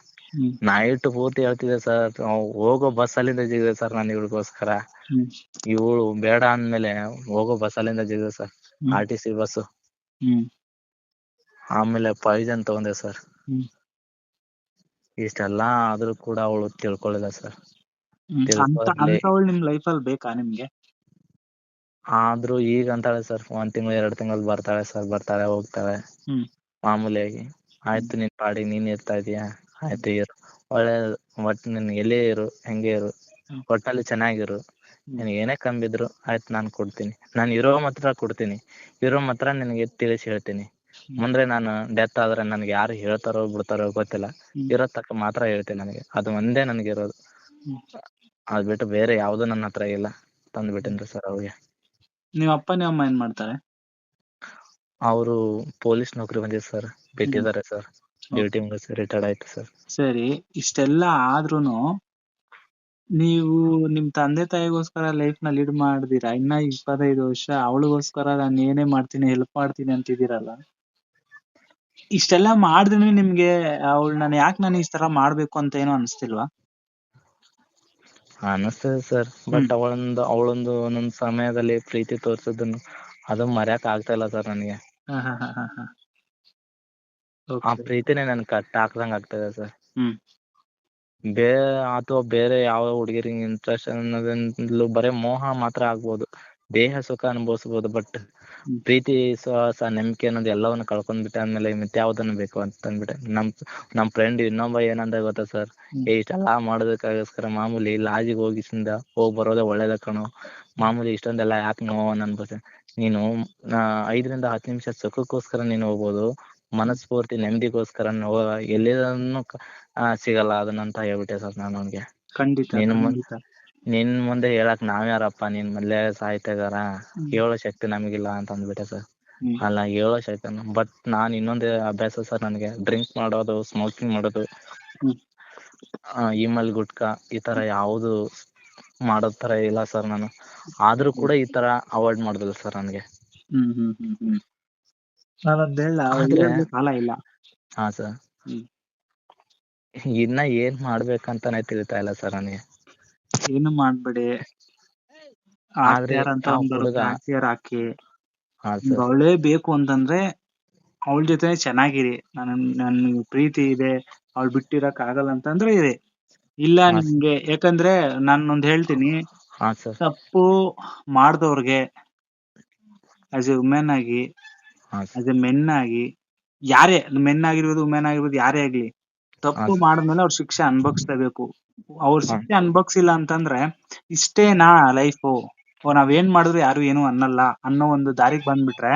ನೈಟ್ ಪೂರ್ತಿ ಹೇಳ್ತಿದ್ದೆ ಸರ್ ಹೋಗೋ ಬಸ್ ಅಲ್ಲಿಂದ ಜಿಗಿದೆ ಸರ್ ನಾನು ಇವಳಿಗೋಸ್ಕರ ಇವಳು ಬೇಡ ಅಂದ್ಮೇಲೆ ಹೋಗೋ ಬಸ್ ಅಲ್ಲಿಂದ ಜಿಗಿದೆ sir. R T C bus ಆಮೇಲೆ ಪಾಯ್ಸನ್ ತಗೊಂಡೆ ಸರ್. ಇಷ್ಟೆಲ್ಲ ಆದ್ರೂ ಕೂಡ ಅವಳು ತಿಳ್ಕೊಳ್ಳಿಲ್ಲ ಸರ್ ನಿಮ್ ಬೇಕಾ ನಿಮ್ಗೆ? ಆದ್ರೂ ಈಗ ಅಂತಾಳೆ ಸರ್ ಒಂದ್ ತಿಂಗಳು ಎರಡ್ ತಿಂಗಳು ಬರ್ತಾಳೆ ಸರ್ ಬರ್ತಾಳೆ ಹೋಗ್ತಾಳೆ. ಮಾಮೂಲಿಯಾಗಿ. ಆಯ್ತು ನಿನ್ ಪಾಡಿ ನೀನ್ ಇರ್ತಾ ಇದೀಯಾ? ಆಯ್ತು ಇರು. ಒಳ್ಳೆ ಒಟ್ ನಿನ್ ಎಲ್ಲೇ ಇರು ಹೆಂಗೆ ಇರು. ಒಟ್ಟಲ್ಲಿ ಚೆನ್ನಾಗಿರು. ನಿನ್ ಏನೇ ಕಂಬಿದ್ರು ಆಯ್ತು ನಾನ್ ಕೊಡ್ತೀನಿ. ನಾನ್ ಇರೋ ಮಾತ್ರ ಕೊಡ್ತೀನಿ. ಇರೋ ಮಾತ್ರ ನಿನಗೆ ತಿಳಿಸಿ ಹೇಳ್ತೀನಿ. ಮುಂದೆ ನಾನು ಡೆತ್ ಆದ್ರೆ ನನ್ಗೆ ಯಾರು ಹೇಳ್ತಾರೋ ಬಿಡ್ತಾರೋ ಗೊತ್ತಿಲ್ಲ. ಇರೋ ತಕ್ಕ ಮಾತ್ರ ಹೇಳ್ತೀನಿ ನನಗೆ. ಅದು ಒಂದೇ ನನಗೆ ಇರೋದು. ಅದ್ ಬಿಟ್ಟು ಬೇರೆ ಯಾವ್ದು ನನ್ನ ಹತ್ರ ಇಲ್ಲ. ತಂದ್ಬಿಟ್ಟೇನ್ರಿ ಸರ್ ಅವ್ರಿಗೆ. ನಿಮ್ಮ ಅಪ್ಪ ನಿಮ್ಮ ಅಮ್ಮ ಏನ್ ಮಾಡ್ತಾರೆ? ಅವರು ಪೊಲೀಸ್ ನೌಕರಿ ಬಂದಿದೆ ಸರ್. ಬಿಟ್ಟಿದ್ದಾರೆ ಸರ್. ರಿಟೈರ್ಡ್ ಆಯ್ತು ಸರ್ ಸರಿ ಇಷ್ಟೆಲ್ಲ ಆದ್ರೂನು ನೀವು ನಿಮ್ ತಂದೆ ತಾಯಿಗೋಸ್ಕರ ಲೈಫ್ನ ಲೀಡ್ ಮಾಡಿದೀರಾ? ಇನ್ನ ಇಪ್ಪತ್ತೈದು ವರ್ಷ ಅವಳಿಗೋಸ್ಕರ ನಾನು ಏನೇ ಮಾಡ್ತೀನಿ ಹೆಲ್ಪ್ ಮಾಡ್ತೀನಿ ಅಂತಿದ್ದೀರಲ್ಲ? ಇಷ್ಟೆಲ್ಲ ಮಾಡಿದ್ರೆ ನಿಮ್ಗೆ ಅವಳು ನಾನು ಯಾಕೆ ನಾನು ಈ ತರ ಮಾಡ್ಬೇಕು ಅಂತ ಏನೋ ಅನ್ಸ್ತಿಲ್ವಾ? ಅನಿಸ್ತದೆ ಸರ್ ಬಟ್ ಅವಳೊಂದು ಅವಳೊಂದು ಒಂದೊಂದು ಸಮಯದಲ್ಲಿ ಪ್ರೀತಿ ತೋರ್ಸೋದನ್ನು ಅದು ಮರ್ಯಾಕ್ ಆಗ್ತಾ ಇಲ್ಲ ಸರ್ ನನಗೆ. ಆ. ಪ್ರೀತಿನೇ ನನ್ ಕಟ್ ಹಾಕ್ದಂಗ್ ಆಗ್ತದೆ ಸರ್. ಹ್ಮ್. ಬೇ ಅಥವಾ ಬೇರೆ ಯಾವ ಹುಡುಗಿರಿಗೆ ಇಂಟ್ರೆಸ್ಟ್ ಅನ್ನೋದ್ರಿಂದಲೂ ಬರೇ ಮೋಹ ಮಾತ್ರ ಆಗ್ಬೋದು. ದೇಹ ಸುಖ ಅನುಭವಿಸ್ಬೋದು ಬಟ್ ಪ್ರೀತಿ ವಿಶ್ವಾಸ ನಂಬಿಕೆ ಅನ್ನೋದು ಎಲ್ಲವನ್ನ ಕಳ್ಕೊಂಡ್ಬಿಟ್ಟೆ ಆದ್ಮೇಲೆ ಮತ್ತೆ ಯಾವ್ದನ್ನ ಬೇಕು ಅಂತ ಅಂದ್ಬಿಟ್ಟೆ. ನಮ್ ನಮ್ ಫ್ರೆಂಡ್ ಇನ್ನೊಬ್ಬ ಏನಂದ ಗೊತ್ತಾ ಸರ್. ಏ ಇಷ್ಟೆಲ್ಲಾ ಮಾಡೋದಕ್ಕೋಸ್ಕರ ಮಾಮೂಲಿ ಲಾಜಿಗೆ ಹೋಗಿಸಿಂದ ಹೋಗ್ ಬರೋದೆ ಒಳ್ಳೇದ ಕಣೋ. ಮಾಮೂಲಿ ಇಷ್ಟೊಂದೆಲ್ಲ ಯಾಕೆ ನೋವನ್ನ ಅನ್ಭವಿಸ ನೀನು ಐದರಿಂದ ಹತ್ತು ನಿಮಿಷ ಸುಖಕ್ಕೋಸ್ಕರ ನೀನು ಹೋಗ್ಬೋದು. ಮನಸ್ಫೂರ್ತಿ ನೆಮ್ಮದಿಗೋಸ್ಕರ ಎಲ್ಲಿದನ್ನು ಸಿಗಲ್ಲ ಅದನ್ನಂತ ಹೇಳ್ಬಿಟ್ಟೆ ಸರ್ ನಾನು ಅವ್ನಿಗೆ. ಖಂಡಿತ ನೀನು ಮುಂದೆ ಹೇಳಕ್ ನಾವ್ಯಾರಪ್ಪ ನೀನ್ ಮೊದ್ಲೇ ಸಾಹಿತ್ಯಗಾರ. ಹೇಳೋ ಶಕ್ತಿ ನಮಗಿಲ್ಲ ಅಂತ ಅಂದ್ಬಿಟ್ಟೆ ಸರ್. ಅಲ್ಲ ಹೇಳೋ ಶಕ್ತಿ ಬಟ್ ನಾನ್ ಇನ್ನೊಂದೇ ಅಭ್ಯಾಸ ಸರ್ ನನಗೆ. ಡ್ರಿಂಕ್ ಮಾಡೋದು ಸ್ಮೋಕಿಂಗ್ ಮಾಡೋದು. ಇಮಲ್ ಗುಟ್ಕಾ ಈ ತರ ಯಾವುದು ಮಾಡೋ ತರ ಇಲ್ಲ ಸರ್ ನಾನು. ಆದ್ರೂ ಕೂಡ ಈ ತರ ಅವಾಯ್ಡ್ ಮಾಡುದಿಲ್ಲ ಸರ್ ನನಗೆ. ಕಾಲ ಇಲ್ಲ ಹಾ ಸರ್. ಇನ್ನ ಏನ್ ಮಾಡ್ಬೇಕಂತಾನೆ ತಿಳಿತಾ ಇಲ್ಲ ಸರ್ ನನಗೆ. ಏನು ಮಾಡ್ಬೇಡಿ. ಅಂತ ಹಾಕಿ. ಅವಳೇ ಬೇಕು ಅಂತಂದ್ರೆ ಅವಳ ಜೊತೆ ಚೆನ್ನಾಗಿರಿ. ನನ್ ನನ್ ಪ್ರೀತಿ ಇದೆ. ಅವಳು ಬಿಟ್ಟಿರಕ್ ಆಗಲ್ಲ ಅಂತಂದ್ರೆ ಇರಿ. ಇಲ್ಲ ನಿಮ್ಗೆ. ಯಾಕಂದ್ರೆ ನಾನ್ ಒಂದ್ ಹೇಳ್ತೀನಿ ತಪ್ಪು ಮಾಡ್ದವ್ರಿಗೆ ಆಸ್ ಎ ವುಮೆನ್ ಆಗಿ ಆಸ್ ಎ ಮೆನ್ ಆಗಿ ಯಾರೇ ಮೆನ್ ಆಗಿರ್ಬೋದು ವುಮೆನ್ ಆಗಿರ್ಬೋದು ಯಾರೇ ಆಗ್ಲಿ ತಪ್ಪು. ಮಾಡಿದ್ಮೇಲೆ ಅವ್ರ ಶಿಕ್ಷೆ ಅನ್ಭವಿಸ್ಲೇಬೇಕು. ಅವ್ರ. ಶಿಕ್ಷೆ ಅನ್ಭವಿಸಿಲ್ಲ ಅಂತಂದ್ರೆ ಇಷ್ಟೇನಾ ಲೈಫ್. ಓ ನಾವೇನ್ ಮಾಡಿದ್ರು ಯಾರು ಏನು ಅನ್ನಲ್ಲ ಅನ್ನೋ ಒಂದು ದಾರಿಗೆ ಬಂದ್ಬಿಟ್ರೆ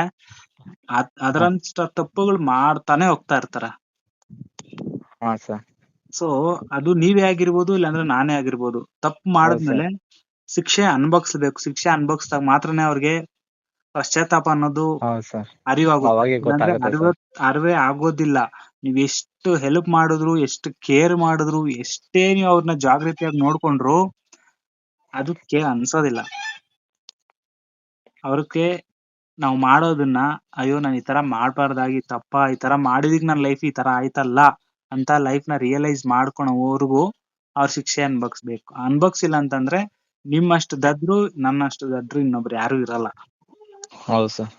ಅದ್ ಅದರಂತ ತಪ್ಪುಗಳು ಮಾಡ್ತಾನೆ ಹೋಗ್ತಾ ಇರ್ತಾರ. ಸೊ ಅದು ನೀವೇ ಆಗಿರ್ಬೋದು ಇಲ್ಲಾಂದ್ರೆ ನಾನೇ ಆಗಿರ್ಬೋದು. ತಪ್ಪು ಮಾಡಿದ್ಮೇಲೆ ಶಿಕ್ಷೆ ಅನ್ಭವಿಸ್ಬೇಕು ಶಿಕ್ಷೆ ಅನ್ಭವಿಸಿದಾಗ ಮಾತ್ರನೇ ಅವ್ರಿಗೆ ಪಶ್ಚಾತ್ತಾಪ ಅನ್ನೋದು ಅರಿವಾಗುತ್ತೆ. ಅರಿವೇ ಆಗೋದಿಲ್ಲ. ನೀವ್ ಎಷ್ಟು ಹೆಲ್ಪ್ ಮಾಡಿದ್ರು ಎಷ್ಟು ಕೇರ್ ಮಾಡಿದ್ರು ಎಷ್ಟೇ ನೀವು ಅವ್ರನ್ನ ಜಾಗೃತಿಯಾಗಿ ನೋಡ್ಕೊಂಡ್ರು ಅದಕ್ಕೆ ಅನ್ಸೋದಿಲ್ಲ. ಅವ್ರಕ್ಕೆ ನಾವು ಮಾಡೋದನ್ನ ಅಯ್ಯೋ ನಾನು ಈ ತರ ಮಾಡ್ಬಾರ್ದಾಗಿ ತಪ್ಪ ಈ ತರ ಮಾಡಿದಿಗ್ ನನ್ನ ಲೈಫ್ ಈ ತರ ಆಯ್ತಲ್ಲ ಅಂತ ಲೈಫ್ನ ರಿಯಲೈಸ್ ಮಾಡ್ಕೊಳೋವರೆಗೂ ಅವ್ರ ಶಿಕ್ಷೆ ಅನ್ಭವಿಸ್ಬೇಕು. ಅನ್ಭವಿಸಿಲ್ಲ ಅಂತಂದ್ರೆ ನಿಮ್ಮಷ್ಟು ದದ್ರು ನನ್ನಷ್ಟು ದದ್ರು ಇನ್ನೊಬ್ರು ಯಾರು ಇರಲ್ಲ. ಹೌದು ಸರ್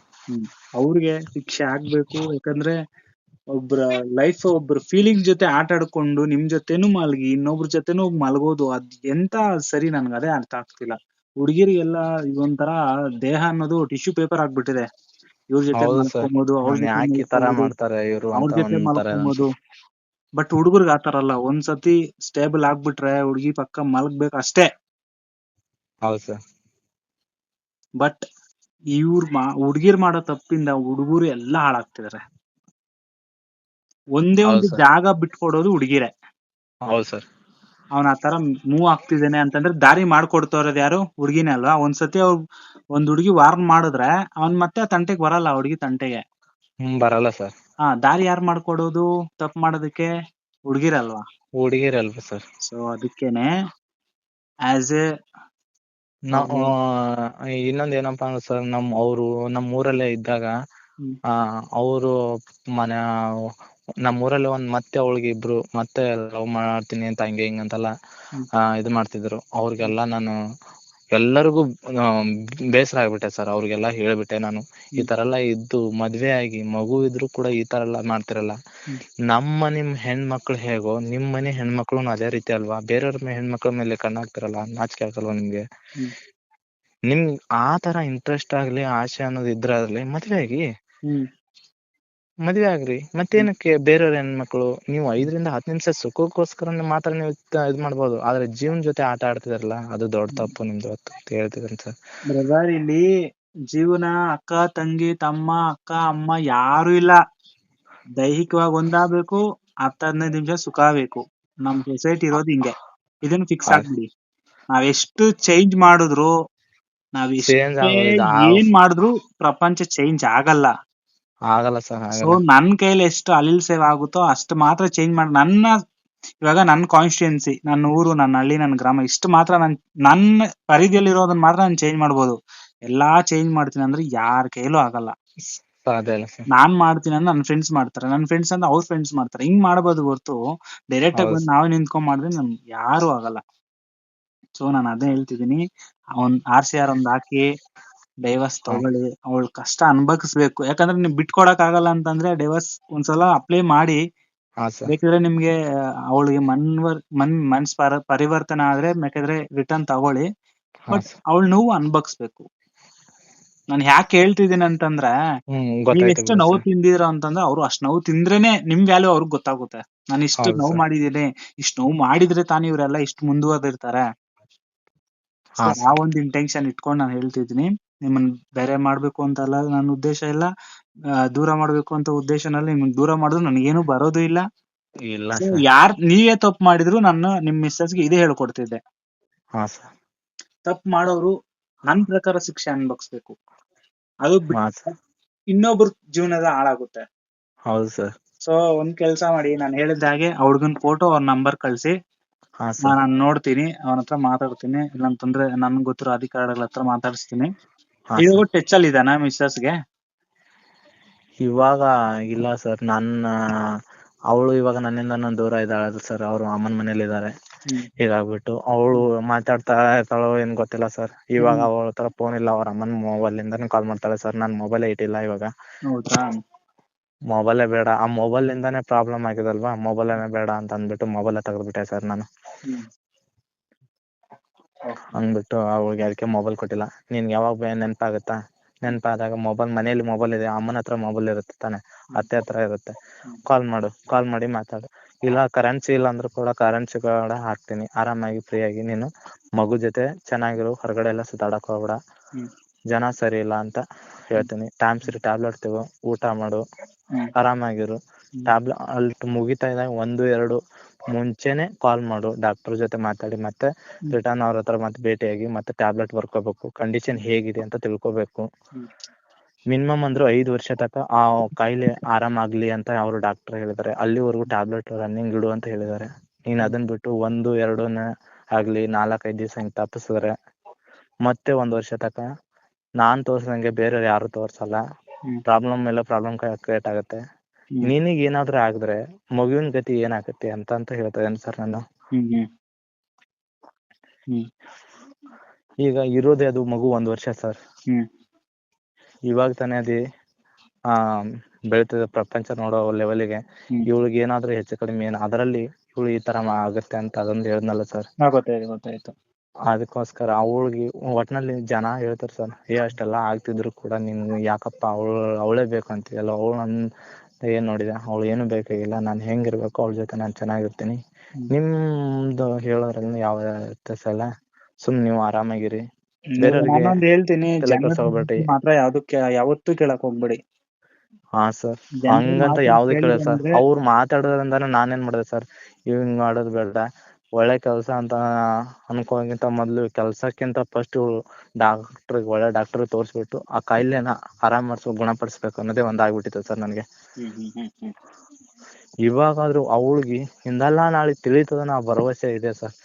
ಅವ್ರಿಗೆ ಶಿಕ್ಷೆ ಆಗ್ಬೇಕು ಯಾಕಂದ್ರೆ ಒಬ್ರ ಲೈಫ್ ಒಬ್ರ ಫೀಲಿಂಗ್ ಜೊತೆ ಆಟ ಆಡ್ಕೊಂಡು ನಿಮ್ ಜೊತೆನೂ ಮಲಗಿ ಇನ್ನೊಬ್ರ ಜೊತೆನೂ ಮಲಗೋದು ಅದ್ ಎಂತ ಸರಿ ನನ್ಗೆ ಅದೇ ಅರ್ಥ ಆಗ್ತಿಲ್ಲ. ಹುಡುಗಿರಿಗೆಲ್ಲ ಇದೊಂಥರ ದೇಹ ಅನ್ನೋದು ಟಿಶ್ಯೂ ಪೇಪರ್ ಆಗ್ಬಿಟ್ಟಿದೆ. ಇವ್ರ ಜೊತೆ ಮಲ್ಕೊಂಬೋದು ಅವ್ರ ಜೊತೆ ಯಾಕೆ ಈ ತರ ಮಾಡ್ತಾರೆ ಇವ್ರು ಅವ್ರ ಜೊತೆ ಮಲ್ಕೊಂಬೋದು ಮಲ್ಕೊಬೋದು. ಬಟ್ ಹುಡುಗರ್ಗ್ ಆತರ ಅಲ್ಲ ಒಂದ್ಸತಿ ಸ್ಟೇಬಲ್ ಆಗ್ಬಿಟ್ರೆ ಹುಡುಗಿ ಪಕ್ಕ ಮಲಗ್ಬೇಕು ಅಷ್ಟೇ ಹೌದು ಸರ್ ಬಟ್ ಇವ್ರ ಮಾ ಹುಡ್ಗಿರ್ ಮಾಡೋ ತಪ್ಪಿಂದ ಹುಡುಗರು ಎಲ್ಲಾ ಹಾಳಾಗ್ತಿದಾರೆ. ಒಂದೇ ಹೌದು ಒಂದು sir. ಜಾಗ ಬಿಟ್ಕೊಡೋದು ಹುಡುಗಿರೆ. ಹೌದು ಸರ್. ಆ ತರ ಮೂವ್ ಆಗ್ತಿದ್ದಾನೆ ಅಂತಂದ್ರೆ ದಾರಿ ಮಾಡ್ಕೊಡ್ತಾ ಯಾರು? ಹುಡ್ಗಿನೇ ಅಲ್ವಾ? ಒಂದ್ಸತಿ ಅವ್ರು ಒಂದ್ ಹುಡ್ಗಿ ವಾರ್ನ್ ಮಾಡಿದ್ರೆ ಅವ್ನ್ ಮತ್ತೆ ಆ ತಂಟೆಗೆ ಬರಲ್ಲ ಆ ಹುಡ್ಗಿ ತಂಟೆಗೆ. ಹ್ಮ್ ಬರಲ್ಲ ಸರ್. ಹಾ ದಾರಿ ಯಾರ್ ಮಾಡ್ಕೊಡೋದು? ತಪ್ಪು ಮಾಡೋದಕ್ಕೆ ಹುಡ್ಗಿರಲ್ವಾ? ಹುಡುಗಿರಲ್ವಾ ಸರ್. ಸೊ ಅದಕ್ಕೇನೆ ಆಸ್ ಎ ನಾವು ಇನ್ನೊಂದ್ ಏನಪ್ಪಾ ಅಂದ್ರೆ ಸರ್ ನಮ್ ಅವ್ರು ನಮ್ ಊರಲ್ಲೇ ಇದ್ದಾಗ. ಆ ಅವ್ರು ಮನೆ ನಮ್ ಊರಲ್ಲಿ ಒಂದ್ ಮತ್ತೆ ಅವಳಿಗೆ ಇಬ್ರು ಮತ್ತೆ ಲವ್ ಮಾಡ್ತೀನಿ ಅಂತ ಹಂಗೆ ಹಿಂಗೆ ಅಂತೆಲ್ಲ. ಆ ಇದ್ ಮಾಡ್ತಿದ್ರು ಅವ್ರಿಗೆಲ್ಲ ನಾನು ಎಲ್ಲರಿಗೂ ಬೇಸರ ಆಗ್ಬಿಟ್ಟೆ ಸರ್ ಅವ್ರಿಗೆಲ್ಲ ಹೇಳ್ಬಿಟ್ಟೆ ನಾನು, ಈ ತರ ಎಲ್ಲ ಇದ್ದು ಮದ್ವೆ ಆಗಿ ಮಗು ಇದ್ರು ಕೂಡ ಈ ತರ ಎಲ್ಲ ಮಾಡ್ತಿರಲ್ಲ. ನಮ್ಮ ನಿಮ್ ಹೆಣ್ಮಕ್ಳು ಹೇಗೋ, ನಿಮ್ ಮನೆ ಹೆಣ್ಮಕ್ಳು ಅದೇ ರೀತಿ ಅಲ್ವಾ ಬೇರೆಯವ್ರ ಹೆಣ್ಮಕ್ಳ ಮೇಲೆ ಕಣ್ಣಾಗ್ತಿರಲ್ಲ ನಾಚಿಕೆ ಆಗಲ್ವಾ ನಿಮ್ಗೆ. ನಿಮ್ ಆ ತರ ಇಂಟ್ರೆಸ್ಟ್ ಆಗ್ಲಿ, ಆಸೆ ಅನ್ನೋದು ಇದ್ರಾಗ್ಲಿ ಮದ್ವೆ ಆಗಿ ಮದ್ವೆ ಆಗ್ರಿ. ಮತ್ತೇನಕ್ಕೆ ಬೇರೆಯವ್ರ ಹೆಣ್ಮಕ್ಳು? ನೀವು ಐದರಿಂದ ಹತ್ತು ನಿಮಿಷ ಸುಖಕ್ಕೋಸ್ಕರ ಮಾತ್ರ ನೀವು ಇದ್- ಮಾಡ್ಬೋದು. ಆದ್ರೆ ಜೀವನ ಜೊತೆ ಆಟ ಆಡ್ತಿದಾರಲ್ಲ ಅದು ದೊಡ್ಡ ತಪ್ಪು ನಿಮ್ದು ಅಂತ ಹೇಳ್ತಿದ್ದೀನಿ ಸರ್. ಬ್ರದರ್ ಇಲ್ಲಿ ಜೀವನ ಅಕ್ಕ ತಂಗಿ ತಮ್ಮ ಅಕ್ಕ ಅಮ್ಮ ಯಾರು ಇಲ್ಲ. ದೈಹಿಕವಾಗಿ ಒಂದಾಗ್ಬೇಕು ಹತ್ತ ಹದಿನೈದು ನಿಮಿಷ ಸುಖ ಬೇಕು ನಮ್ ಸೊಸೈಟಿ ಇರೋದು ಹಿಂಗೆ. ಇದನ್ನ ಫಿಕ್ಸ್. ಆಗ್ಬಿಡಿ. ನಾವ್ ಎಷ್ಟು ಚೇಂಜ್ ಮಾಡಿದ್ರು ನಾವ್ ಏನ್ ಮಾಡಿದ್ರು ಪ್ರಪಂಚ ಚೇಂಜ್ ಆಗಲ್ಲ. ಆಗಲ್ಲ ಸರ್ ಸೊ ನನ್ನ ನನ್ ಕೈಲಿ ಎಷ್ಟು ಅಲಿಲ್ ಸೇವ್ ಆಗುತ್ತೋ ಅಷ್ಟು ಮಾತ್ರ ಚೇಂಜ್ ಮಾಡಿ ನನ್ನ ಇವಾಗ ನನ್ನ ಕಾನ್ಸ್ಟಿಟ್ಯೂನ್ಸಿ ನನ್ನ ಊರು ನನ್ನ ಹಳ್ಳಿ ನನ್ನ ಗ್ರಾಮ ಇಷ್ಟು ಮಾತ್ರ ನನ್ ನನ್ನ ಪರಿಧಿಯಲ್ಲಿರೋದನ್ನ ಮಾತ್ರ ನಾನು ಚೇಂಜ್ ಮಾಡ್ಬೋದು. ಎಲ್ಲಾ ಚೇಂಜ್ ಮಾಡ್ತೀನಿ ಅಂದ್ರೆ ಯಾರ ಕೈಲೂ ಆಗಲ್ಲ. ಸಾಧ್ಯ ಇಲ್ಲ ಸರ್ ನಾನ್ ಮಾಡ್ತೀನಿ ಅಂದ್ರೆ ನನ್ನ ಫ್ರೆಂಡ್ಸ್ ಮಾಡ್ತಾರೆ ನನ್ನ ಫ್ರೆಂಡ್ಸ್ ಅಂದ್ರೆ ಅವ್ರ ಫ್ರೆಂಡ್ಸ್ ಮಾಡ್ತಾರೆ. ಹಿಂಗ್ ಮಾಡ್ಬೋದು ಹೊರ್ತು ಡೈರೆಕ್ಟ್ ಆಗಿ. ಬಂದು ನಾವೇ ನಿಂತ್ಕೊಂಡ್ ಮಾಡಿದ್ರೆ ನಮ್ ಯಾರು ಆಗಲ್ಲ. ಸೊ ನಾನು ಅದೇ ಹೇಳ್ತಿದೀನಿ ಅವ್ನ್ ಆರ್ ಸಿ ಆರ್ ಒಂದ್ ಹಾಕಿ ಡೈವರ್ಸ್ ತಗೊಳ್ಳಿ ಅವಳ ಕಷ್ಟ ಅನ್ಭವಿಸ್ಬೇಕು. ಯಾಕಂದ್ರೆ ನೀವು ಬಿಟ್ಕೊಡಕ್ ಆಗಲ್ಲ ಅಂತಂದ್ರೆ ಡೈವರ್ಸ್ ಒಂದ್ಸಲ ಅಪ್ಲೈ ಮಾಡಿ. ಬೇಕಿದ್ರೆ ನಿಮ್ಗೆ ಅವಳಿಗೆ ಮನ್ವರ್ ಮನ್ ಮನ್ಸ್ ಪರ ಪರಿವರ್ತನೆ ಆದ್ರೆ ಬೇಕಾದ್ರೆ ರಿಟರ್ನ್ ತಗೊಳ್ಳಿ. ಬಟ್ ಅವಳು ನೋವು ಅನ್ಭವಿಸ್ಬೇಕು. ನಾನು ಯಾಕೆ ಹೇಳ್ತಿದ್ದೀನಿ ಅಂತಂದ್ರೆ ನೀವ್ ಎಷ್ಟು ನೋವು ತಿಂದಿದ್ರ ತಿಂದಿರ ಅಂತಂದ್ರೆ ಅವ್ರು ಅಷ್ಟ್ ನೋವು ತಿಂದ್ರೇನೆ ನಿಮ್ ವ್ಯಾಲ್ಯೂ ಅವ್ರಿಗೆ ಗೊತ್ತಾಗುತ್ತೆ. ನಾನು ಇಷ್ಟು ನೋವು. ಮಾಡಿದೀನಿ ಇಷ್ಟು ನೋವು ಮಾಡಿದ್ರೆ ತಾನೆ ಇವರೆಲ್ಲ ಇಷ್ಟು ಮುಂದುವರೆದಿರ್ತಾರೆ. ಆ. ಒಂದು ಇಂಟೆನ್ಷನ್ ಇಟ್ಕೊಂಡು ನಾನು ಹೇಳ್ತಿದ್ದೀನಿ. ನಿಮ್ಮನ್ ಬೇರೆ ಮಾಡ್ಬೇಕು ಅಂತ ಅಲ್ಲ ನನ್ನ ಉದ್ದೇಶ ಇಲ್ಲ. ದೂರ ಮಾಡ್ಬೇಕು ಅಂತ ಉದ್ದೇಶನಲ್ಲಿ ನಿಮ್ಗೆ ದೂರ ಮಾಡಿದ್ರು ನನಗೇನು ಬರೋದು ಇಲ್ಲ. ಇಲ್ಲ ಯಾರ್ ನೀವೇ ತಪ್ಪು ಮಾಡಿದ್ರು ನಾನು ನಿಮ್ ಮಿಸ್ಸಸ್ಗೆ ಇದೇ ಹೇಳ್ಕೊಡ್ತಿದ್ದೆ. ಹಾ ಸರ್. ತಪ್ಪು ಮಾಡೋರು ನನ್ ಪ್ರಕಾರ ಶಿಕ್ಷೆ ಅನ್ಭವಿಸ್ಬೇಕು. ಅದು ಬಿಟ್ಟು ಹಾ ಸರ್. ಇನ್ನೊಬ್ರ ಜೀವನದ ಹಾಳಾಗುತ್ತೆ. ಹೌದು ಸರ್. ಸೊ ಒಂದ್ ಕೆಲ್ಸ ಮಾಡಿ ನಾನು ಹೇಳಿದ ಹಾಗೆ ಆ ಹುಡ್ಗನ್ ಫೋಟೋ ಅವ್ರ ನಂಬರ್ ಕಳ್ಸಿ. ಹಾ ಸರ್. ನಾನು ನೋಡ್ತೀನಿ ಅವನ ಹತ್ರ ಮಾತಾಡ್ತೀನಿ. ಇಲ್ಲಂತಂದ್ರೆ ನನ್ಗೆ ಗೊತ್ತಿರೋ ಅಧಿಕಾರಿಗಳ ಹತ್ರ ಮಾತಾಡಿಸ್ತೀನಿ. ಇವಾಗ ಟಚ್ ಅಲ್ಲಿ ಇದಾನ ಮಿಸ್ಸಸ್ಗೆ? ಇವಾಗ ಇಲ್ಲ ಸರ್. ನನ್ನ ಅವಳು ಇವಾಗ ನನ್ನಿಂದ ದೂರ ಇದ್ದಾಳೆ ಸರ್. ಅವ್ರು ಅಮ್ಮನ ಮನೇಲಿ ಇದ್ದಾರೆ. ಇದಾಗ್ಬಿಟ್ಟು ಅವಳು ಮಾತಾಡ್ತಾ ಇರ್ತಾಳೋ ಏನ್ ಗೊತ್ತಿಲ್ಲ ಸರ್. ಇವಾಗ ಅವಳ ತರ ಫೋನ್ ಇಲ್ಲ. ಅವ್ರ ಅಮ್ಮನ ಮೊಬೈಲ್ ಇಂದ ಕಾಲ್ ಮಾಡ್ತಾಳೆ ಸರ್. ನನ್ ಮೊಬೈಲ್ ಇಟ್ಟಿಲ್ಲ ಇವಾಗ. ಮೊಬೈಲೇ ಬೇಡ. ಆ ಮೊಬೈಲ್ ಇಂದಾನೆ ಪ್ರಾಬ್ಲಮ್ ಆಗಿದಲ್ವಾ? ಮೊಬೈಲ್ ಬೇಡ ಅಂತ ಅಂದ್ಬಿಟ್ಟು ಮೊಬೈಲ್ ತೆಗೆದ್ಬಿಟ್ಟೆ ಸರ್ ನಾನು. ಅಂದ್ಬಿಟ್ಟು ಅವ್ಳಿಗೆ ಅದಕ್ಕೆ ಮೊಬೈಲ್ ಕೊಟ್ಟಿಲ್ಲ. ನಿನ್ಗೆ ಯಾವಾಗ ಬೇ ನೆನಪಾಗುತ್ತಾ? ನೆನಪಾದಾಗ ಮೊಬೈಲ್ ಮನೇಲಿ ಮೊಬೈಲ್ ಇದೆ. ಅಮ್ಮನ ಹತ್ರ ಮೊಬೈಲ್ ಇರುತ್ತೆ ತಾನೆ. ಅತ್ತೆ ಹತ್ರ ಇರುತ್ತೆ. ಕಾಲ್ ಮಾಡು. ಕಾಲ್ ಮಾಡಿ ಮಾತಾಡು. ಇಲ್ಲ ಕರೆನ್ಸಿ ಇಲ್ಲ ಅಂದ್ರೂ ಕೂಡ ಕರೆನ್ಸಿ ಕೂಡ ಹಾಕ್ತೀನಿ. ಆರಾಮಾಗಿ ಫ್ರೀ ಆಗಿ ನೀನು ಮಗು ಜೊತೆ ಚೆನ್ನಾಗಿರು. ಹೊರಗಡೆ ಎಲ್ಲ ಸುತ್ತಾಡಕ್ ಹೋಗ್ಬೇಡ. ಜನ ಸರಿ ಇಲ್ಲ ಅಂತ ಹೇಳ್ತೀನಿ. ಟೈಮ್ ಸರಿ ಟ್ಯಾಬ್ಲೆಟ್ ತಗೋ ಊಟ ಮಾಡು. ಆರಾಮಾಗಿರು. ಟ್ಯಾಬ್ಲೆಟ್ ಅಲ್ಲಿ ಮುಗಿತಾ ಇದ್ದಾಗ ಒಂದು ಎರಡು ಮುಂಚೆನೆ ಕಾಲ್ ಮಾಡು ಡಾಕ್ಟರ್ ಜೊತೆ ಮಾತಾಡಿ ಮತ್ತೆ. ರಿಟರ್ನ್ ಅವ್ರ ಹತ್ರ ಮತ್ತೆ ಭೇಟಿಯಾಗಿ ಮತ್ತೆ ಟ್ಯಾಬ್ಲೆಟ್ ಬರ್ಕೋಬೇಕು ಕಂಡೀಷನ್ ಹೇಗಿದೆ ಅಂತ ತಿಳ್ಕೊಬೇಕು. ಮಿನಿಮಮ್ ಅಂದ್ರು ಐದು ವರ್ಷ ತಕ ಆ ಕಾಯಿಲೆ ಆರಾಮಾಗ್ಲಿ ಅಂತ ಅವರು ಡಾಕ್ಟರ್ ಹೇಳಿದ್ದಾರೆ ಅಲ್ಲಿವರೆಗೂ ಟ್ಯಾಬ್ಲೆಟ್ ರನ್ನಿಂಗ್ ಇಡು ಅಂತ ಹೇಳಿದ್ದಾರೆ ನೀನ್ ಅದನ್ನ ಬಿಟ್ಟು ಒಂದು ಎರಡನ್ನ ಆಗ್ಲಿ ನಾಲ್ಕೈದು ದಿವಸ ಹಿಂಗ್ ತಪ್ಪಿಸಿದ್ರೆ ಮತ್ತೆ ಒಂದ್ ವರ್ಷ ತನಕ ನಾನ್ ತೋರ್ಸಂಗೆ ಬೇರೆ ಯಾರು ತೋರ್ಸಲ್ಲ. ಪ್ರಾಬ್ಲಮ್ ಮೇಲೆ ಪ್ರಾಬ್ಲಮ್ ಕ್ರಿಯೇಟ್ ಆಗುತ್ತೆ. ನಿನಗ್ ಏನಾದ್ರು ಆಗದ್ರೆ ಮಗುವಿನ ಗತಿ ಏನಾಗುತ್ತೆ ಅಂತ ಅಂತ ಹೇಳ್ತಾ ಇದ್ದೇನೆ ಸರ್ ನಾನು. ಈಗ ಇರೋದೇ ಅದು ಮಗು ಒಂದ್ ವರ್ಷ ಸರ್. ಇವಾಗ ತಾನೇ ಅದಿ ಆ ಬೆಳಿತದೆ ಪ್ರಪಂಚ ನೋಡೋ ಲೆವೆಲ್ಗೆ. ಇವಳಿಗೆ ಏನಾದ್ರೂ ಹೆಚ್ಚು ಕಡಿಮೆ ಏನು ಅದರಲ್ಲಿ ಇವಳು ಈ ತರ ಆಗುತ್ತೆ ಅಂತ ಅದೊಂದು ಹೇಳ್ದಲ್ಲ ಸರ್. ಗೊತ್ತಾಯ್ತು. ಅದಕ್ಕೋಸ್ಕರ ಅವಳಿಗೆ ಒಟ್ನಲ್ಲಿ ಜನ ಹೇಳ್ತಾರೆ ಸರ್ ಏ ಅಷ್ಟೆಲ್ಲ ಆಗ್ತಿದ್ರು ಕೂಡ ನೀನ್ ಯಾಕಪ್ಪ ಅವಳು ಅವಳೇ ಬೇಕು ಅಂತೀಯಲ್ಲ ಅವಳು ನನ್ ಏನ್ ನೋಡಿದೆ? ಅವಳು ಏನು ಬೇಕಾಗಿಲ್ಲ. ನಾನು ಹೆಂಗಿರ್ಬೇಕು ಅವಳ ಜೊತೆ ನಾನು ಚೆನ್ನಾಗಿರ್ತೀನಿ. ನಿಮ್ದು ಹೇಳೋದ್ರಲ್ಲಿ ಯಾವ ವ್ಯತ್ಯಾಸ ಇಲ್ಲ? ಸುಮ್ ನೀವು ಆರಾಮಾಗಿರಿ. ನಾನೊಂದ್ ಹೇಳ್ತೀನಿ ಮಾತ್ರ ಯಾವ್ದಕ್ಕೆ ಯಾವತ್ತೂ ಕೇಳಕ್ ಹೋಗ್ಬೇಡಿ. ಹಾ ಸರ್. ಹಂಗಂತ ಯಾವ್ದು ಕೇಳ ಸರ್. ಅವ್ರು ಮಾತಾಡೋದ್ರಿಂದಾನೆ ನಾನೇನ್ ಮಾಡಿದೆ ಸರ್? ಹಿಂಗ್ ಮಾಡೋದು ಬೇಡ. ಒಳ್ಳೆ ಕೆಲಸ ಅಂತ ಅನ್ಕೋಕ್ಕಿಂತ ಮೊದಲು ಕೆಲಸಕ್ಕಿಂತ ಫಸ್ಟ್ ಡಾಕ್ಟ್ರಿಗೆ ಒಳ್ಳೆ ಡಾಕ್ಟರ್ ತೋರಿಸ್ಬಿಟ್ಟು ಆ ಕಾಯಿಲೆನ ಆರಾಮ್ ಮಾಡಿಸ್ಬೇಕು ಗುಣಪಡಿಸ್ಬೇಕು ಅನ್ನೋದೇ ಒಂದು ಆಗ್ಬಿಟ್ಟಿತ್ತು ಸರ್ ನನಗೆ. ಇವಾಗಾದ್ರೂ ಅವಳಿಗೆ ಹಿಂದೆಲ್ಲ ನಾಳೆ ತಿಳಿತದ ಅನ್ನೋ ಭರವಸೆ ಇದೆ ಸರ್.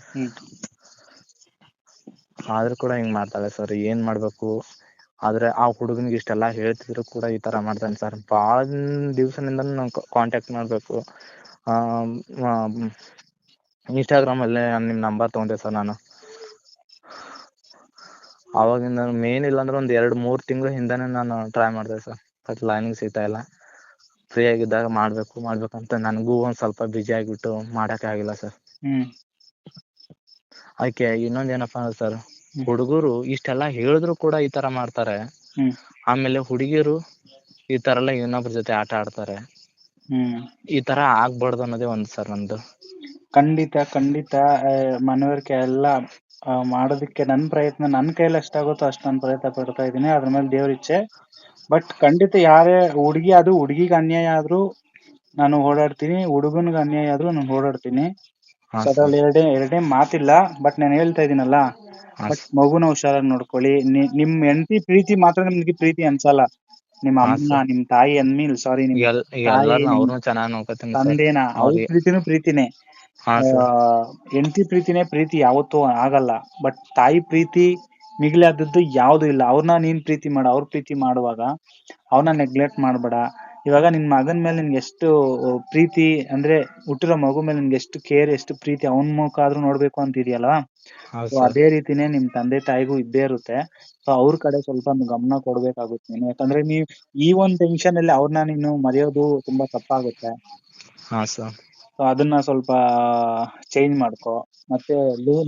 ಆದ್ರೂ ಕೂಡ ಹಿಂಗ್ ಮಾಡ್ತಾಳೆ ಸರ್ ಏನ್ ಮಾಡ್ಬೇಕು? ಆದ್ರೆ ಆ ಹುಡುಗನಿಗೆ ಇಷ್ಟೆಲ್ಲ ಹೇಳ್ತಿದ್ರು ಕೂಡ ಈ ತರ ಮಾಡ್ತಾನೆ ಸರ್. ಬಹಳ ದಿವ್ಸನಿಂದ ನಾನು ಕಾಂಟ್ಯಾಕ್ಟ್ ಮಾಡ್ಬೇಕು. ಇನ್ಸ್ಟಾಗ್ರಾಮ್ ಅಲ್ಲಿ ನಿಮ್ ನಂಬರ್ ತಗೊಂಡೆ ಸರ್ ನಾನು. ಅವಾಗಿಂದ ಮೇನ್ ಇಲ್ಲ ಅಂದ್ರೆ ಒಂದ್ ಎರಡ್ ಮೂರ್ ತಿಂಗಳ ಹಿಂದೆನೆ ನಾನು ಟ್ರೈ ಮಾಡ್ದೆ ಸರ್. ಬಟ್ ಲೈನಿಂಗ್ ಸಿಗ್ತಾ ಇಲ್ಲ. ಫ್ರೀ ಆಗಿದ್ದಾಗ ಮಾಡ್ಬೇಕು ಮಾಡ್ಬೇಕಂತ ನನಗೂ ಒಂದ್ ಸ್ವಲ್ಪ ಬಿಜಿ ಆಗಿಬಿಟ್ಟು ಮಾಡಕ್ ಆಗಿಲ್ಲ ಸರ್. ಹ್ಮ್. ಅದಕ್ಕೆ ಇನ್ನೊಂದ್ ಏನಪ್ಪಾ ಅಂದ್ರೆ ಸರ್ ಹುಡುಗರು ಇಷ್ಟೆಲ್ಲ ಹೇಳಿದ್ರು ಕೂಡ ಈ ತರ ಮಾಡ್ತಾರೆ. ಹ್ಮ್. ಆಮೇಲೆ ಹುಡುಗಿಯರು ಈ ತರ ಎಲ್ಲ ಇನ್ನೊಬ್ರ ಜೊತೆ ಆಟ ಆಡ್ತಾರೆ. ಹ್ಮ್. ಈ ತರ ಆಗ್ಬಾರ್ದು ಅನ್ನೋದೇ ಒಂದ್ ಸರ್ ನಂದು. ಖಂಡಿತ ಖಂಡಿತ ಮನವರಿಕೆ ಎಲ್ಲ ಮಾಡೋದಿಕ್ಕೆ ಮಾಡೋದಕ್ಕೆ ನನ್ನ ಪ್ರಯತ್ನ ನನ್ನ ಕೈಯಲ್ಲಿ ಎಷ್ಟಾಗುತ್ತೋ ಅಷ್ಟು ನಾನು ಪ್ರಯತ್ನ ಪಡ್ತಾ ಇದ್ದೀನಿ. ಅದ್ರ ಮೇಲೆ ದೇವ್ರ ಇಚ್ಛೆ. ಬಟ್ ಖಂಡಿತ ಯಾರೇ ಹುಡುಗಿ ಅದು ಹುಡುಗಿಗೆ ಅನ್ಯಾಯ ಆದ್ರೂ ನಾನು ಓಡಾಡ್ತೀನಿ. ಹುಡುಗನಿಗೆ ಅನ್ಯಾಯ ಆದ್ರೂ ನಾನು ಓಡಾಡ್ತೀನಿ. ಹಾ ಸೊ ಅದ್ರಲ್ಲಿ ಎರಡೇ ಎರಡೇ ಮಾತಿಲ್ಲ. ಬಟ್ ನಾನು ಹೇಳ್ತಾ ಇದೀನಲ್ಲ. ಹಾ ಬಟ್ ಮಗುನ ಹುಷಾರಾಗಿ ನೋಡ್ಕೊಳ್ಳಿ. ನಿ- ನಿಮ್ ಹೆಂಡತಿ ಪ್ರೀತಿ ಮಾತ್ರ ನಿಮ್ಗೆ ಪ್ರೀತಿ ಅನ್ಸಲ್ಲ. ನಿಮ್ಮ ಹಾ ಅಮ್ಮ ನಿಮ್ ತಾಯಿ ಅಂದ್ಮೇಲೆ ಸಾರಿ ನಿಮ್ ಎಲ್ ತಾಯಿ, ಎಲ್ಲಾರು ನಿಮ್ ಅವ್ರನ್ನು ಚೆನ್ನಾಗಿ ನೋಡ್ಕೊತೀನಿ ಸರ್. ತಂದೆನ ಅವ್ರ ಅವ್ರಿಗೆ ಪ್ರೀತಿನೂ ಪ್ರೀತಿನೇ. ಹೆಂಡತಿ ಪ್ರೀತಿನೇ ಪ್ರೀತಿ ಯಾವತ್ತೂ ಆಗಲ್ಲ. ಬಟ್ ತಾಯಿ ಪ್ರೀತಿ ಮಿಗಿಲಾದದ್ದು ಯಾವ್ದು ಇಲ್ಲ. ಅವ್ರನ್ನ ನೀನ್ ಪ್ರೀತಿ ಮಾಡು ಅವ್ರ ಪ್ರೀತಿ ಮಾಡುವಾಗ ಅವ್ರನ್ನ ನೆಗ್ಲೆಕ್ಟ್ ಮಾಡಬೇಡ. ಇವಾಗ ನಿನ್ ಮಗನ್ ಮೇಲೆ ನಿನ್ಗೆ ಎಷ್ಟು ಪ್ರೀತಿ ಅಂದ್ರೆ ಹುಟ್ಟಿರೋ ಮಗು ಮೇಲೆ ನಿನ್ಗೆ ಎಷ್ಟು ಕೇರ್ ಎಷ್ಟು ಪ್ರೀತಿ ಅವನ್ ಮುಖ ಆದ್ರೂ ನೋಡ್ಬೇಕು ಅಂತ ಇದೆಯಲ್ವಾ? ಸೊ ಅದೇ ರೀತಿನೇ ನಿಮ್ ತಂದೆ ತಾಯಿಗೂ ಇದ್ದೇ ಇರುತ್ತೆ. ಸೊ ಅವ್ರ ಕಡೆ ಸ್ವಲ್ಪ ಗಮನ ಕೊಡ್ಬೇಕಾಗುತ್ತೆ ನೀನು. ಯಾಕಂದ್ರೆ ನೀವ್ ಈ ಒಂದ್ ಟೆನ್ಷನ್ ಅಲ್ಲಿ ಅವ್ರನ್ನ ನೀನು ಮರೆಯೋದು ತುಂಬಾ ತಪ್ಪಾಗುತ್ತೆ. ಸೊ ಅದನ್ನ ಸ್ವಲ್ಪ ಚೇಂಜ್ ಮಾಡ್ಕೊ. ಮತ್ತೆ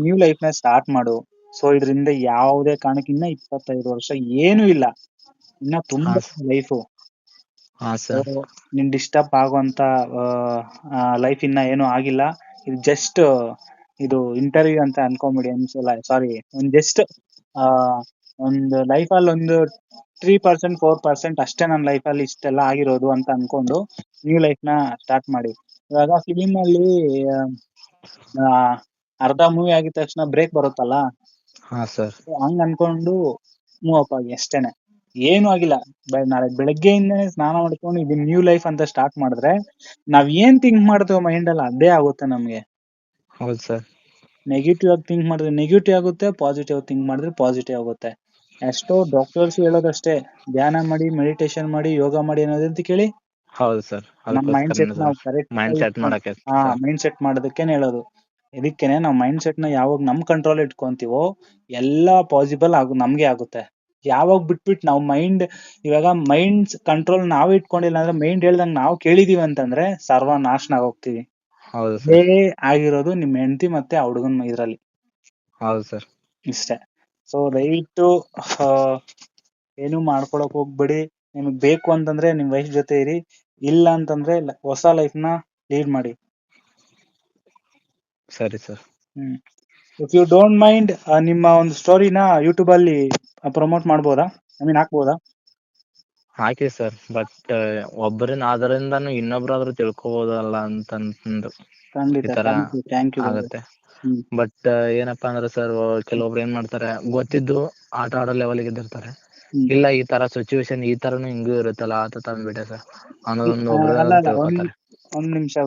ನ್ಯೂ ಲೈಫ್ನ ಸ್ಟಾರ್ಟ್ ಮಾಡು. ಸೊ ಇದರಿಂದ ಯಾವುದೇ ಕಾರಣಕ್ಕೆ ಇನ್ನ ಇಪ್ಪತ್ತೈದು ವರ್ಷ ಏನು ಇಲ್ಲ. ಇನ್ನ ತುಂಬಾ ಲೈಫು ನಿನ್ ಡಿಸ್ಟರ್ಬ್ ಆಗುವಂತ ಲೈಫ್ ಇನ್ನ ಏನು ಆಗಿಲ್ಲ. ಇದು ಜಸ್ಟ್ ಇದು ಇಂಟರ್ವ್ಯೂ ಅಂತ ಅನ್ಕೊಂಬಿಡಿ ಅನ್ಸಲ್ಲ ಸಾರಿ ಒಂದ್ ಜಸ್ಟ್ ಒಂದು ಲೈಫ್ ಅಲ್ಲಿ ಒಂದು ತ್ರೀ ಪರ್ಸೆಂಟ್ ಫೋರ್ ಪರ್ಸೆಂಟ್ ಅಷ್ಟೇ ನನ್ನ ಲೈಫ್ ಅಲ್ಲಿ ಇಷ್ಟೆಲ್ಲ ಆಗಿರೋದು ಅಂತ ಅನ್ಕೊಂಡು ನ್ಯೂ ಲೈಫ್ನ ಸ್ಟಾರ್ಟ್ ಮಾಡಿ. ಇವಾಗ ಫಿಲಿಂ ಅಲ್ಲಿ ಆ, ಅರ್ಧ ಮೂವಿ ಆಗಿದ ತಕ್ಷಣ ಬ್ರೇಕ್ ಬರುತ್ತಲ್ಲ? ಹಾ ಸರ್ ಹಂಗ್ ಅನ್ಕೊಂಡು ಮೂವ್ ಅಪ್ ಆಗಿ ಅಷ್ಟೇನೆ. ಏನು ಆಗಿಲ್ಲ. ಬೆ- ನಾಳೆ ಬೆಳಗ್ಗೆಯಿಂದನೇ ಸ್ನಾನ ಮಾಡ್ಕೊಂಡು ಇದು ನ್ಯೂ ಲೈಫ್ ಅಂತ ಸ್ಟಾರ್ಟ್ ಮಾಡಿದ್ರೆ ನಾವ್ ಏನ್ ಥಿಂಕ್ ಮಾಡ್ತೇವೆ ಮೈಂಡ್ ಅಲ್ಲಿ ಅದೇ ಆಗುತ್ತೆ ನಮ್ಗೆ. ಹೌದು ಸರ್ ನೆಗೆಟಿವ್ ಆಗಿ ಥಿಂಕ್ ಮಾಡಿದ್ರೆ ನೆಗೆಟಿವ್ ಆಗುತ್ತೆ ಪಾಸಿಟಿವ್ ಥಿಂಕ್ ಮಾಡಿದ್ರೆ ಪಾಸಿಟಿವ್ ಆಗುತ್ತೆ. ಎಷ್ಟೋ ಡಾಕ್ಟರ್ಸ್ ಹೇಳೋದಷ್ಟೇ ಧ್ಯಾನ ಮಾಡಿ ಮೆಡಿಟೇಷನ್ ಮಾಡಿ ಯೋಗ ಮಾಡಿ ಅನ್ನೋದಂತ ಕೇಳಿ ಹೌದು ಸರ್ ಮೈಂಡ್ ಸೆಟ್ ನಾವು ಕರೆಕ್ಟ್ ಮೈಂಡ್ ಸೆಟ್ ಮಾಡಕ್ಕೆ ಹಾ ಮೈಂಡ್ ಸೆಟ್ ಮಾಡೋದಕ್ಕೇನೆ ಹೇಳೋದು. ಇದಕ್ಕೇನೆ ನಾವು ಮೈಂಡ್ ಸೆಟ್ನ ಯಾವಾಗ ನಮ್ ಕಂಟ್ರೋಲ್ ಇಟ್ಕೊಂತೀವೋ ಎಲ್ಲಾ ಪಾಸಿಬಲ್ ಆಗು ನಮ್ಗೆ ಆಗುತ್ತೆ. ಯಾವಾಗ ಬಿಟ್ಬಿಟ್ ನಾವು ಮೈಂಡ್ ಇವಾಗ ಮೈಂಡ್ ಕಂಟ್ರೋಲ್ ನಾವು ಇಟ್ಕೊಂಡಿಲ್ಲ ಅಂದ್ರೆ ಮೈಂಡ್ ಹೇಳ್ದಂಗ್ ನಾವು ಕೇಳಿದೀವಿ ಅಂತಂದ್ರೆ ಸರ್ವ ನಾಶನ ಹೌದು ಇದೇ ಆಗಿರೋದು ನಿಮ್ ಹೆಂಡತಿ ಮತ್ತೆ ಆ ಹುಡುಗನ್ ಇದ್ರಲ್ಲಿ. ಹೌದು ಸರ್ ಇಷ್ಟೇ. ಸೊ ದಯವಿಟ್ಟು ಏನು ಮಾಡ್ಕೊಳಕ್ ಹೋಗ್ಬೇಡಿ. ನಿಮಗ್ ಬೇಕು ಅಂತಂದ್ರೆ ನಿಮ್ ವೈಫ್ ಜೊತೆ ಇರಿ ಇಲ್ಲ ಅಂತಂದ್ರೆ ಹೊಸ ಲೈಫ್ನ ಲೀಡ್ ಮಾಡಿ. ಸರಿ sir hmm. If you don't mind ನಿಮ್ಮ ಒಂದು ಸ್ಟೋರಿನ ಯೂಟ್ಯೂಬ್ ಅಲ್ಲಿ ಪ್ರಮೋಟ್ ಮಾಡ್ಬೋದಾ? ಐ ಮೀನ್ ಹಾಕ್ಬೋದಾ? ಹಾಕಿ ಸರ್ ಬಟ್ ಒಬ್ಬರಿಂದ ಅದರಿಂದನೂ ಇನ್ನೊಬ್ರಾದ್ರೂ ತಿಳ್ಕೊಬೋದಲ್ಲ ಅಂತಂದು. ಖಂಡಿತ ಥ್ಯಾಂಕ್ ಯು ಆಗತ್ತೆ. ಬಟ್ ಏನಪ್ಪಾ ಅಂದ್ರೆ ಸರ್ ಕೆಲವೊಬ್ರು ಏನ್ ಮಾಡ್ತಾರೆ ಗೊತ್ತಿದ್ದು ಆಟ ಆಡೋ ಲೆವೆಲ್ಗೆ ಇದ್ದಿರ್ತಾರೆ. ಇಲ್ಲ ಈ ತರ ಸಿಚುವೇಶನ್ ಈ ತರನು ಹಿಂಗೂ ಇರುತ್ತಲ್ಲ ಆತ ತಂದ್ಬಿಟ್ಟೆ ಸರ್ ಅನ್ನೋದೊಂದು ಒಂದ್ ನಿಮಿಷ